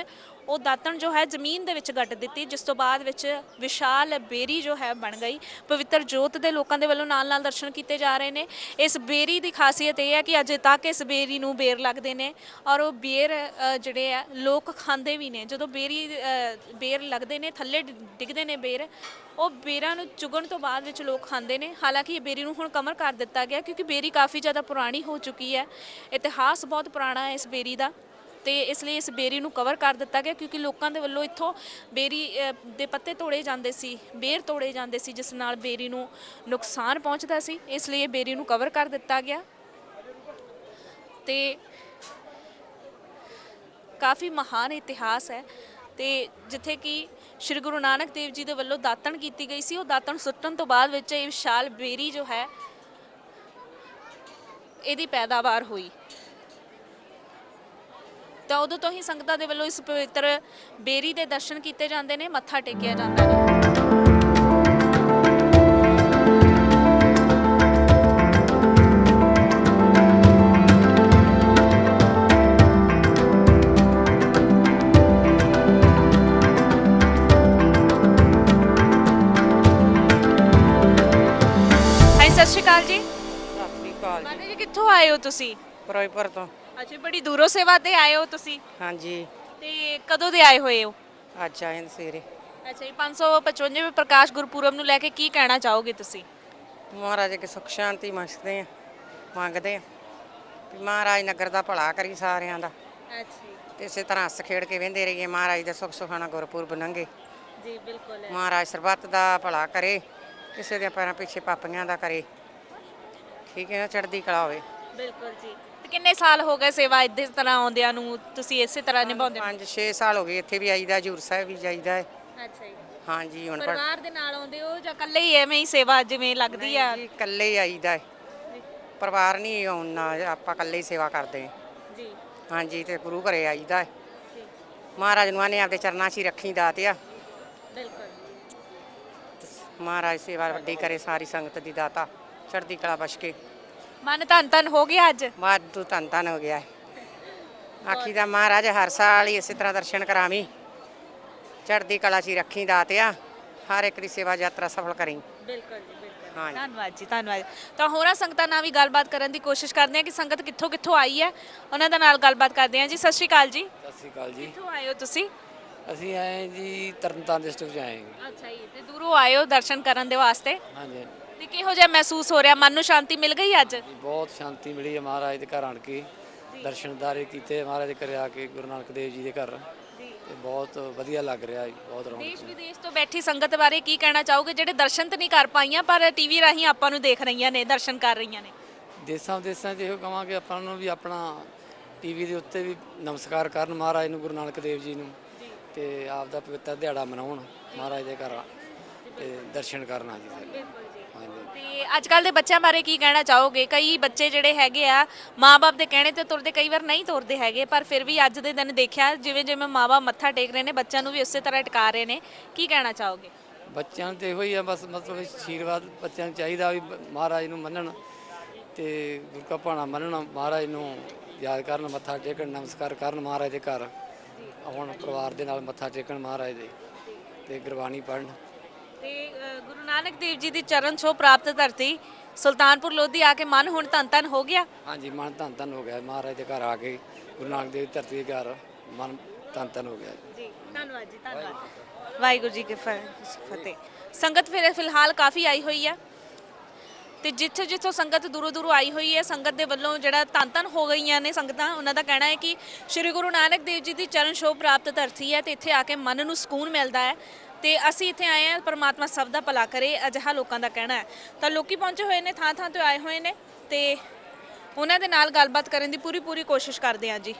ਉਹ ਦਾਤਣ ਜੋ ਹੈ ਜ਼ਮੀਨ ਦੇ ਵਿੱਚ ਗੱਡ ਦਿੱਤੀ ਜਿਸ ਤੋਂ ਬਾਅਦ ਵਿੱਚ ਵਿਸ਼ਾਲ ਬੇਰੀ ਜੋ ਹੈ ਬਣ ਗਈ। ਪਵਿੱਤਰ ਜੋਤ ਦੇ ਲੋਕਾਂ ਦੇ ਵੱਲੋਂ ਨਾਲ ਨਾਲ ਦਰਸ਼ਨ ਕੀਤੇ ਜਾ ਰਹੇ ਨੇ। ਇਸ ਬੇਰੀ ਦੀ ਖਾਸੀਅਤ ਇਹ ਹੈ ਕਿ ਅਜੇ ਤੱਕ ਇਸ ਬੇਰੀ ਨੂੰ ਬੇਰ ਲੱਗਦੇ ਨੇ ਔਰ ਉਹ ਬੇਰ ਜਿਹੜੇ ਆ ਲੋਕ ਖਾਂਦੇ ਵੀ ਨੇ। ਜਦੋਂ ਬੇਰੀ ਅ, ਬੇਰ ਲੱਗਦੇ ਨੇ ਥੱਲੇ ਡਿੱਗਦੇ ਨੇ ਬੇਰ ਉਹ ਬੇਰਾਂ ਨੂੰ ਚੁਗਣ ਤੋਂ ਬਾਅਦ ਵਿੱਚ ਲੋਕ ਖਾਂਦੇ ਨੇ। ਹਾਲਾਂਕਿ ਇਹ ਬੇਰੀ ਨੂੰ ਹੁਣ ਕਮਰ ਕਰ ਦਿੱਤਾ ਗਿਆ ਕਿਉਂਕਿ ਬੇਰੀ ਕਾਫੀ ਜ਼ਿਆਦਾ ਪੁਰਾਣੀ ਹੋ ਚੁੱਕੀ ਹੈ। ਇਤਿਹਾਸ ਬਹੁਤ ਪੁਰਾਣਾ ਹੈ ਇਸ ਬੇਰੀ ਦਾ। ਤੇ ਇਸ ਲਈ ਇਸ ਬੇਰੀ ਨੂੰ ਕਵਰ ਕਰ ਦਿੱਤਾ ਗਿਆ ਕਿਉਂਕਿ ਲੋਕਾਂ ਦੇ ਵੱਲੋਂ ਇੱਥੋਂ ਬੇਰੀ ਦੇ ਪੱਤੇ ਤੋੜੇ ਜਾਂਦੇ ਸੀ, ਬੇਰ ਤੋੜੇ ਜਾਂਦੇ ਸੀ, ਜਿਸ ਨਾਲ ਬੇਰੀ ਨੂੰ ਨੁਕਸਾਨ ਪਹੁੰਚਦਾ ਸੀ। ਇਸ ਲਈ ਇਹ ਬੇਰੀ ਨੂੰ ਕਵਰ ਕਰ ਦਿੱਤਾ ਗਿਆ। ਤੇ ਕਾਫੀ ਮਹਾਨ ਇਤਿਹਾਸ ਹੈ। ਤੇ ਜਿੱਥੇ ਕਿ ਸ੍ਰੀ ਗੁਰੂ ਨਾਨਕ ਦੇਵ ਜੀ ਦੇ ਵੱਲੋਂ ਦਾਤਣ ਕੀਤੀ ਗਈ ਸੀ, ਉਹ ਦਾਤਣ ਸੁੱਟਣ ਤੋਂ ਬਾਅਦ ਵਿੱਚ ਇਹ ਵਿਸ਼ਾਲ ਬੇਰੀ ਜੋ ਹੈ, ਇਹਦੀ ਪੈਦਾਵਾਰ ਹੋਈ। ਤਾਂ ਉਦੋਂ ਤੋਂ ਹੀ ਸੰਗਤਾਂ ਦੇ ਵੱਲੋਂ ਇਸ ਪਵਿੱਤਰ ਬੇਰੀ ਦੇ ਦਰਸ਼ਨ ਕੀਤੇ ਜਾਂਦੇ ਨੇ ਮੱਥਾ ਟੇਕਿਆ ਜਾਂਦਾ ਹੈ। ਸਤਿ ਸ਼੍ਰੀ ਅਕਾਲ ਜੀ। ਸਤਿ ਸ੍ਰੀ ਅਕਾਲ ਜੀ। ਮਾਤਾ ਜੀ ਕਿੱਥੋਂ ਆਏ ਹੋ ਤੁਸੀਂ? ਫਿਰੋਜ਼ਪੁਰ ਤੋਂ। ਅੱਛਾ ਬੜੀ ਦੂਰੋਂ ਸੇਵਾ ਤੇ ਆਏ ਹੋ ਤੁਸੀਂ? ਹਾਂਜੀ। ਤੇ ਕਦੋਂ ਦੇ ਆਏ ਹੋਏ ਹੋ? ਅੱਜ ਆਏ ਨੇ ਸਵੇਰੇ। ਅੱਛਾ ਜੀ 555 ਪ੍ਰਕਾਸ਼ ਗੁਰਪੁਰਬ ਨੂੰ ਲੈ ਕੇ ਕੀ ਕਹਿਣਾ ਚਾਹੋਗੇ ਤੁਸੀਂ? ਮਹਾਰਾਜ ਕੇ ਸੁਖ ਸ਼ਾਂਤੀ ਮੰਗਦੇ ਆ ਮੰਗਦੇ ਆ। ਵੀ ਮਹਾਰਾਜ ਨਗਰ ਦਾ ਭਲਾ ਕਰੀ ਸਾਰਿਆਂ ਦਾ। ਅੱਛਾ ਤੇ ਇਸੇ ਤਰ੍ਹਾਂ ਹੱਸ ਖੇਡ ਕੇ ਵਹਿੰਦੇ ਰਹੀਏ ਮਹਾਰਾਜ ਦਾ ਸੁਖ ਸੁਖਾਣਾ ਗੁਰਪੁਰਬ ਲੰਘੇ ਜੀ ਬਿਲਕੁਲ। ਮਹਾਰਾਜ ਸਰਬੱਤ ਦਾ ਭਲਾ ਕਰੇ ਕਿਸੇ ਦੇ ਪੈਰਾਂ ਪਿੱਛੇ ਪਾਪੀਆਂ ਦਾ ਕਰੇ। ਠੀਕ ਹੈ ਨਾ ਚੜ੍ਹਦੀ ਕਲਾ ਹੋਵੇ। ਬਿਲਕੁਲ ਜੀ। ਕਿੰਨੇ ਸਾਲ ਹੋ ਗਏ ਸੇਵਾ ਇਦਾਂ ਤਰ੍ਹਾਂ ਆਉਂਦਿਆਂ ਨੂੰ? ਤੁਸੀਂ ਇਸੇ ਤਰ੍ਹਾਂ ਨਿਭਾਉਂਦੇ ਹੋ? 5-6 ਸਾਲ ਹੋ ਗਏ ਇੱਥੇ ਵੀ ਆਈਦਾ ਹਜੂਰ ਸਾਹਿਬ ਵੀ ਜਾਈਦਾ ਹੈ। ਅੱਛਾ ਜੀ। ਹਾਂਜੀ ਹੁਣ ਪਰ ਪਰਿਵਾਰ ਦੇ ਨਾਲ ਆਉਂਦੇ ਹੋ ਜਾਂ ਇਕੱਲੇ ਹੀ ਐਵੇਂ ਹੀ ਸੇਵਾ ਜਿਵੇਂ ਲੱਗਦੀ ਆ? ਜੀ ਇਕੱਲੇ ਹੀ ਆਈਦਾ ਹੈ। ਪਰਿਵਾਰ ਨਹੀਂ ਆਉਣਾ ਆਪਾਂ ਇਕੱਲੇ ਹੀ ਸੇਵਾ ਕਰਦੇ ਹਾਂ। ਜੀ। ਹਾਂਜੀ ਤੇ ਗੁਰੂ ਘਰੇ ਆਈਦਾ ਹੈ। ਮਹਾਰਾਜ ਨੂੰ ਆਨੇ ਆਪਦੇ ਚਰਨਾਂ 'ਚ ਹੀ ਰੱਖੀ ਦਾਤ ਆ। ਬਿਲਕੁਲ। ਮਹਾਰਾਜ ਸੇਵਾ ਵੱਡੀ ਕਰੇ ਸਾਰੀ ਸੰਗਤ ਦੀ ਦਾਤਾ ਚੜ੍ਹਦੀ ਕਲਾ ਬਖਸ਼ ਕੇ। ਮਨ ਧੰਨ ਧੰਨ ਹੋ ਗਿਆ ਅੱਜ? ਵਾਧੂ ਧੰਨ ਧੰਨ ਹੋ ਗਿਆ। ਹੈ ਆਖੀ ਦਾ ਮਹਾਰਾਜ ਹਰ ਸਾਲ ਹੀ ਇਸੇ ਤਰ੍ਹਾਂ ਦਰਸ਼ਨ ਕਰਾਵੀਂ। ਚੜ੍ਹਦੀ ਕਲਾ 'ਚ ਹੀ ਰੱਖੀ ਦਾਤ ਆ। ਹਰ ਇੱਕ ਦੀ ਸੇਵਾ ਯਾਤਰਾ ਸਫਲ ਕਰੀ। ਬਿਲਕੁਲ ਜੀ ਬਿਲਕੁਲ। ਹਾਂਜੀ। ਧੰਨਵਾਦ ਜੀ ਧੰਨਵਾਦ। ਤਾਂ ਹੋਰਾਂ ਸੰਗਤਾਂ ਨਾਲ ਵੀ ਗੱਲਬਾਤ ਕਰਨ ਦੀ ਕੋਸ਼ਿਸ਼ ਕਰਦੇ ਹਾਂ ਕਿ ਸੰਗਤ ਕਿੱਥੋਂ ਕਿੱਥੋਂ ਆਈ ਹੈ। ਉਹਨਾਂ ਦੇ ਨਾਲ ਗੱਲਬਾਤ ਕਰਦੇ ਹਾਂ ਜੀ। ਸਤਿ ਸ਼੍ਰੀ ਅਕਾਲ ਜੀ। ਸਤਿ ਸ੍ਰੀ ਅਕਾਲ ਜੀ। ਕਿੱਥੋਂ ਆਏ ਹੋ ਤੁਸੀਂ? ਅਸੀਂ ਆਏ ਜੀ ਤਰਨਤਾਰਨ ਡਿਸਟ੍ਰਿਕਟ ਚ ਆਏ ਹਾਂ ਅੱਛਾ ਜੀ ਤੇ ਦੂਰੋਂ ਆਏ ਹੋ ਦਰਸ਼ਨ ਕਰਨ ਦੇ ਵਾਸਤੇ? ਹਾਂਜੀ। ਤੇ ਕਿਹੋ ਜਿਹਾ ਮਹਿਸੂਸ ਹੋ ਰਿਹਾ? ਮਨ ਨੂੰ ਸ਼ਾਂਤੀ ਮਿਲ ਗਈ ਅੱਜ? ਬਹੁਤ ਸ਼ਾਂਤੀ ਮਿਲੀ ਹੈ ਮਹਾਰਾਜ ਦੇ ਘਰ ਆਣ ਕੇ। ਦਰਸ਼ਨਦਾਰੇ ਕੀਤੇ ਮਹਾਰਾਜ ਦੇ ਘਰੇ ਆ ਕੇ ਗੁਰੂ ਨਾਨਕ ਦੇਵ ਜੀ ਦੇ ਘਰ। ਤੇ ਬਹੁਤ ਵਧੀਆ ਲੱਗ ਰਿਹਾ ਜੀ ਬਹੁਤ ਰੌਣਕ ਦੇਸ਼ ਵਿਦੇਸ਼ ਤੋਂ ਬੈਠੀ ਸੰਗਤ ਬਾਰੇ ਕੀ ਕਹਿਣਾ ਚਾਹੋਗੇ? ਜਿਹੜੇ ਦਰਸ਼ਨ ਤਾਂ ਨਹੀਂ ਕਰ ਪਾਈਆਂ ਪਰ ਟੀਵੀ ਰਾਹੀਂ ਆਪਾਂ ਨੂੰ ਦੇਖ ਰਹੀਆਂ ਨੇ ਦਰਸ਼ਨ ਕਰ ਰਹੀਆਂ ਨੇ। ਦੇਸਾਂ ਵਿਦੇਸਾਂ 'ਚ ਇਹੋ ਕਹਾਂਗੇ ਆਪਾਂ ਨੂੰ ਵੀ ਆਪਣਾ ਟੀਵੀ ਦੇ ਉੱਤੇ ਵੀ ਨਮਸਕਾਰ ਕਰਨ ਮਹਾਰਾਜ ਨੂੰ ਗੁਰੂ ਨਾਨਕ ਦੇਵ ਜੀ ਨੂੰ। ਤੇ ਆਪ ਦਾ ਪਵਿੱਤਰ ਦਿਹਾੜਾ ਮਨਾਉਣ ਮਹਾਰਾਜ ਦੇ ਘਰ ਤੇ ਦਰਸ਼ਨ ਕਰਨਾ ਜੀ ਸਾਰੇ। ਤੇ ਅੱਜ ਕੱਲ ਦੇ ਬੱਚਿਆਂ ਬਾਰੇ ਕੀ ਕਹਿਣਾ ਚਾਹੋਗੇ? ਕਈ ਬੱਚੇ ਜਿਹੜੇ ਹੈਗੇ ਆ ਮਾਪੇ ਦੇ ਕਹਿਣੇ ਤੇ ਤੁਰਦੇ ਕਈ ਵਾਰ ਨਹੀਂ ਤੁਰਦੇ ਹੈਗੇ ਪਰ ਫਿਰ ਵੀ ਅੱਜ ਦੇ ਦਿਨ ਦੇਖਿਆ ਜਿਵੇਂ ਜਿਵੇਂ ਮਾਪੇ ਮੱਥਾ ਟੇਕ ਰਹੇ ਨੇ ਬੱਚਿਆਂ ਨੂੰ ਵੀ ਉਸੇ ਤਰ੍ਹਾਂ ਟਿਕਾ ਰਹੇ ਨੇ। ਕੀ ਕਹਿਣਾ ਚਾਹੋਗੇ? ਬੱਚਿਆਂ ਨੂੰ ਤੇ ਇਹੋ ਹੀ ਆ ਬਸ ਮਤਲਬ ਆਸ਼ੀਰਵਾਦ ਬੱਚਿਆਂ ਨੂੰ ਚਾਹੀਦਾ ਵੀ ਮਹਾਰਾਜ ਨੂੰ ਮੰਨਣ ਤੇ ਗੁਰੂ ਕਾ ਭਾਣਾ ਮੰਨਣ ਮਹਾਰਾਜ ਨੂੰ ਯਾਦ ਕਰਨ ਮੱਥਾ ਟੇਕਣ ਨਮਸਕਾਰ ਕਰਨ ਮਹਾਰਾਜ ਦੇ ਘਰ। ਆਉਣ ਪਰਿਵਾਰ ਦੇ ਨਾਲ ਮੱਥਾ ਟੇਕਣ ਮਹਾਰਾਜ ਦੇ ਤੇ ਗੁਰਬਾਣੀ ਪੜ੍ਹਨ। ਤੇ ਅ, ਗੁਰੂ ਨਾਨਕ ਦੇਵ ਜੀ ਦੀ ਚਰਨ ਛੋਹ ਪ੍ਰਾਪਤ ਧਰਤੀ ਸੁਲਤਾਨਪੁਰ ਲੋਧੀ ਆ ਕੇ ਮਨ ਹੁਣ ਧੰਨ ਧੰਨ ਹੋ ਗਿਆ? ਹਾਂਜੀ ਮਨ ਧੰਨ ਧੰਨ ਹੋ ਗਿਆ। ਮਹਾਰਾਜ ਦੇ ਘਰ ਆ ਕੇ ਗੁਰੂ ਨਾਨਕ ਦੇਵ ਧਰਤੀ ਦੇ ਘਰ ਮਨ ਧੰਨ ਧੰਨ ਹੋ ਗਿਆ। ਜੀ ਧੰਨਵਾਦ ਜੀ ਧੰਨਵਾਦ। ਵਾਹਿਗੁਰੂ ਜੀ ਕੀ ਫ- ਫਤਿਹ। ਸੰਗਤ ਫਿਰ ਫਿਲਹਾਲ ਕਾਫੀ ਆਈ ਹੋਈ ਹੈ ਤੇ ਜਿੱਥੇ ਜਿੱਥੋਂ ਸੰਗਤ ਦੂਰੋਂ ਦੂਰੋਂ ਆਈ ਹੋਈ ਹੈ ਸੰਗਤ ਦੇ ਵੱਲੋਂ ਜਿਹੜਾ ਧੰਨ ਧੰਨ ਹੋ ਗਈਆਂ ਨੇ ਸੰਗਤਾਂ ਉਹਨਾਂ ਦਾ ਕਹਿਣਾ ਹੈ ਕਿ ਸ੍ਰੀ ਗੁਰੂ ਨਾਨਕ ਦੇਵ ਜੀ ਦੀ ਚਰਨ ਛੋਹ ਪ੍ਰਾਪਤ ਧਰਤੀ ਹੈ ਤੇ ਇੱਥੇ ਆ ਕੇ ਮਨ ਨੂੰ ਸਕੂਨ ਮਿਲਦਾ ਹੈ। ਤੇ ਅਸੀਂ ਇੱਥੇ ਆਏ ਹਾਂ ਪਰਮਾਤਮਾ ਸਭ ਦਾ ਭਲਾ ਕਰੇ ਅਜਿਹਾ ਲੋਕਾਂ ਦਾ ਕਹਿਣਾ ਹੈ। ਤਾਂ ਲੋਕੀ ਪਹੁੰਚੇ ਹੋਏ ਨੇ ਥਾਂ ਥਾਂ ਤੋਂ ਆਏ ਹੋਏ ਨੇ ਤੇ ਉਹਨਾਂ ਦੇ ਨਾਲ ਗੱਲਬਾਤ ਕਰਨ ਦੀ ਪੂਰੀ ਪੂਰੀ ਕੋਸ਼ਿਸ਼ ਕਰਦੇ ਹਾਂ ਜੀ।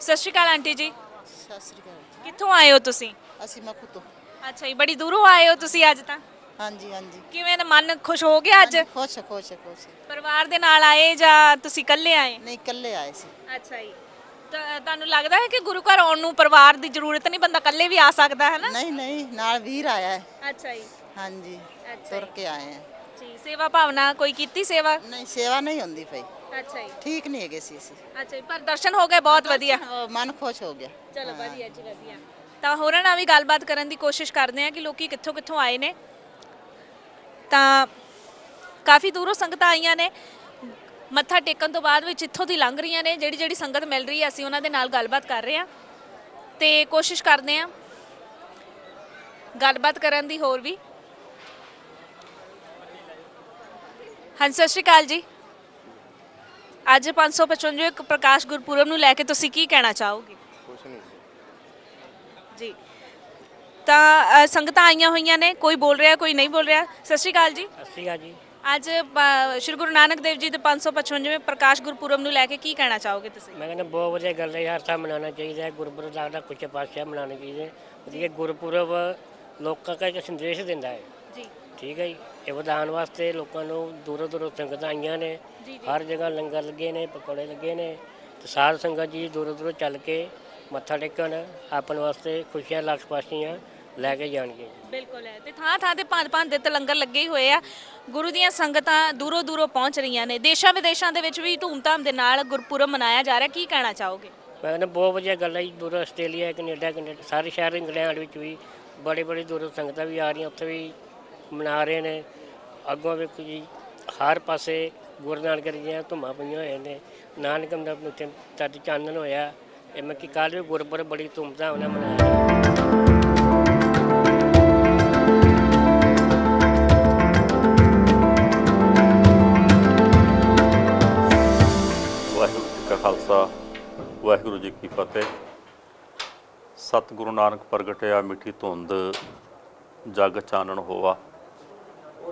ਸਤਿ ਸ਼੍ਰੀ ਅਕਾਲ ਆਂਟੀ ਜੀ। ਸਤਿ ਸ੍ਰੀ ਅਕਾਲ। ਕਿੱਥੋਂ ਆਏ ਹੋ ਤੁਸੀਂ? ਅਸੀਂ ਮਖੂ ਤੋਂ ਅੱਛਾ ਜੀ ਬੜੀ ਦੂਰੋਂ ਆਏ ਹੋ ਤੁਸੀਂ ਅੱਜ ਤਾਂ? ਹਾਂਜੀ ਹਾਂਜੀ। ਕਿਵੇਂ ਦਾ ਮਨ ਖੁਸ਼ ਹੋ ਗਿਆ ਅੱਜ? ਖੁਸ਼ ਖੁਸ਼ ਖੁਸ਼। ਪਰਿਵਾਰ ਦੇ ਨਾਲ ਆਏ ਜਾਂ ਤੁਸੀਂ ਇਕੱਲੇ ਆਏ? ਨਹੀਂ ਇਕੱਲੇ ਆਏ ਸੀ। ਅੱਛਾ ਜੀ। ਤਾਂ ਤੁਹਾਨੂੰ ਲੱਗਦਾ ਹੈ ਕਿ ਗੁਰੂ ਘਰ ਆਉਣ ਨੂੰ ਪਰਿਵਾਰ ਦੀ ਜ਼ਰੂਰਤ ਨਹੀਂ? ਬੰਦਾ ਇਕੱਲੇ ਵੀ ਆ ਸਕਦਾ ਹੈ ਨਾ ਨਹੀਂ ਨਹੀਂ ਨਾਲ ਵੀਰ ਆਇਆ ਹੈ। ਅੱਛਾ ਜੀ। ਹਾਂਜੀ ਤੁਰ ਕੇ ਆਏ ਹੈ। ਜੀ ਸੇਵਾ ਭਾਵਨਾ ਕੋਈ ਕੀਤੀ ਸੇਵਾ? ਨਹੀਂ ਸੇਵਾ ਨਹੀਂ ਹੁੰਦੀ ਪਈ। ਅੱਛਾ ਜੀ। ਠੀਕ ਨਹੀਂ ਹੈਗੇ ਸੀ ਅਸੀਂ। ਅੱਛਾ ਜੀ ਪਰ ਦਰਸ਼ਨ ਹੋ ਗਏ ਬਹੁਤ ਵਧੀਆ। ਮਨ ਖੁਸ਼ ਹੋ ਗਿਆ। ਚਲੋ ਵਧੀਆ ਜੀ ਵਧੀਆ। ਤਾਂ ਹੋਰਾਂ ਨਾਲ ਵੀ ਗੱਲਬਾਤ ਕਰਨ ਦੀ ਕੋਸ਼ਿਸ਼ ਕਰਦੇ ਆ ਕਿ ਲੋਕੀ ਕਿੱਥੋਂ ਕਿੱਥੋਂ ਆਏ ਨੇ। ਤਾਂ ਕਾਫੀ ਦੂਰੋਂ ਸੰਗਤਾਂ ਆਈਆਂ ਨੇ। ਮੱਥਾ ਟੇਕਣ ਤੋਂ ਬਾਅਦ ਵਿੱਚ ਇੱਥੋਂ ਦੀ ਲੰਘ ਰਹੀਆਂ ਨੇ। ਜਿਹੜੀ ਜਿਹੜੀ ਸੰਗਤ ਮਿਲ ਰਹੀ ਹੈ ਅਸੀਂ ਉਹਨਾਂ ਦੇ ਨਾਲ ਗੱਲਬਾਤ ਕਰ ਰਹੇ ਹਾਂ। ਤੇ ਕੋਸ਼ਿਸ਼ ਕਰਦੇ ਹਾਂ ਗੱਲਬਾਤ ਕਰਨ ਦੀ ਹੋਰ ਵੀ। ਹਾਂਜੀ ਸਤਿ ਸ਼੍ਰੀ ਅਕਾਲ ਜੀ। ਅੱਜ 555 ਪ੍ਰਕਾਸ਼ ਗੁਰਪੁਰਬ ਨੂੰ ਲੈ ਕੇ ਤੁਸੀਂ ਕੀ ਕਹਿਣਾ ਚਾਹੋਗੇ? ਕੁਛ ਨਹੀਂ ਜੀ। ਤਾਂ ਅ, ਸੰਗਤਾਂ ਆਈਆਂ ਹੋਈਆਂ ਨੇ। ਕੋਈ ਬੋਲ ਰਿਹਾ ਕੋਈ ਨਹੀਂ ਬੋਲ ਰਿਹਾ। ਸਤਿ ਸ਼੍ਰੀ ਅਕਾਲ ਜੀ। ਸਤਿ ਸ਼੍ਰੀ ਅਕਾਲ ਜੀ। ਅੱਜ ਅ, ਸ਼੍ਰੀ ਗੁਰੂ ਨਾਨਕ ਦੇਵ ਜੀ ਦੇ 555ਵੇਂ ਪ੍ਰਕਾਸ਼ ਗੁਰਪੁਰਬ ਨੂੰ ਲੈ ਕੇ ਕੀ ਕਹਿਣਾ ਚਾਹੋਗੇ ਤੁਸੀਂ? ਮੈਂ ਕਹਿੰਦਾ ਬਹੁਤ ਵਧੀਆ ਗੱਲ ਹੈ ਹਰ ਸਾਲ ਮਨਾਉਣਾ ਚਾਹੀਦਾ ਹੈ। ਗੁਰਪੁਰਬ ਦਾ ਦਾ ਕੁਛ ਪਾਤਸ਼ਾਹ ਮਨਾਉਣਾ ਚਾਹੀਦਾ ਹੈ। ਵਧੀਆ ਗੁਰਪੁਰਬ ਲੋਕਾਂ ਦਾ ਇੱਕ ਸੰਦੇਸ਼ ਦਿੰਦਾ ਹੈ। ਜੀ। ਠੀਕ ਹੈ ਜੀ। ਇਹ ਵਧਾਉਣ ਵਾਸਤੇ ਲੋਕਾਂ ਨੂੰ ਦੂਰੋਂ ਦੂਰੋਂ ਸੰਗਤਾਂ ਆਈਆਂ ਨੇ। ਹਰ ਜਗ੍ਹਾ ਲੰਗਰ ਲੱਗੇ ਨੇ ਪਕੌੜੇ ਲੱਗੇ ਨੇ। ਤੇ ਸਾਧ ਸੰਗਤ ਜੀ ਦੂਰੋਂ ਦੂਰੋਂ ਚੱਲ ਕੇ ਮੱਥਾ ਟੇਕਣ ਆਪਣ ਵਾਸਤੇ ਖੁਸ਼ੀਆਂ ਲਖਪਾਸ਼ੀਆਂ ਲੈ ਕੇ ਜਾਣਗੇ। ਬਿਲਕੁਲ। ਹੈ ਤੇ ਥਾਂ ਥਾਂ ਤੇ ਪੰਜ ਪੰਜ ਦੇ ਤੇ ਲੰਗਰ ਲੱਗੇ ਹੀ ਹੋਏ ਆ। ਗੁਰੂ ਦੀਆਂ ਸੰਗਤਾਂ ਦੂਰੋਂ ਦੂਰੋਂ ਪਹੁੰਚ ਰਹੀਆਂ ਨੇ। ਦੇਸ਼ਾਂ ਵਿਦੇਸ਼ਾਂ ਦੇ ਵਿੱਚ ਵੀ ਧੂਮਧਾਮ ਦੇ ਨਾਲ ਗੁਰਪੁਰਬ ਮਨਾਇਆ ਜਾ ਰਿਹਾ। ਕੀ ਕਹਿਣਾ ਚਾਹੋਗੇ? ਮੈਂ ਕਹਿੰਦਾ ਬਹੁਤ ਵਧੀਆ ਗੱਲ ਹੈ ਜੀ। ਦੂਰੋਂ ਆਸਟ੍ਰੇਲੀਆ ਕੈਨੇਡਾ ਕੈਨੇਡਾ ਸਾਰੇ ਸ਼ਹਿਰ ਇੰਗਲੈਂਡ ਵਿੱਚ ਵੀ ਬੜੇ ਬੜੇ ਦੂਰੋਂ ਸੰਗਤਾਂ ਵੀ ਆ ਰਹੀਆਂ। ਉੱਥੇ ਵੀ ਮਨਾ ਰਹੇ ਨੇ। ਅੱਗੋਂ ਵੇਖੋ ਜੀ ਹਰ ਪਾਸੇ ਗੁਰੂ ਨਾਨਕ ਦੀਆਂ ਧੁੰਮਾਂ ਪਈਆਂ ਹੋਏ ਨੇ। ਨਾਨਕ ਦਾ ਉੱਤੇ ਤਦ ਚਾਨਣ ਹੋਇਆ। ਇਹ ਮੈਂ ਕਿ ਕੱਲ੍ਹ ਵੀ ਗੁਰਪੁਰਬ ਬੜੀ ਧੂਮਧਾਮ ਨਾਲ ਮਨਾਇਆ। ਵਾਹਿਗੁਰੂ ਜੀ ਕੀ ਫਤਿਹ। ਸਤਿਗੁਰੂ ਨਾਨਕ ਪ੍ਰਗਟਿਆ, ਮਿੱਠੀ ਧੁੰਦ, ਜਗ ਚਾਨਣ ਹੋਵਾ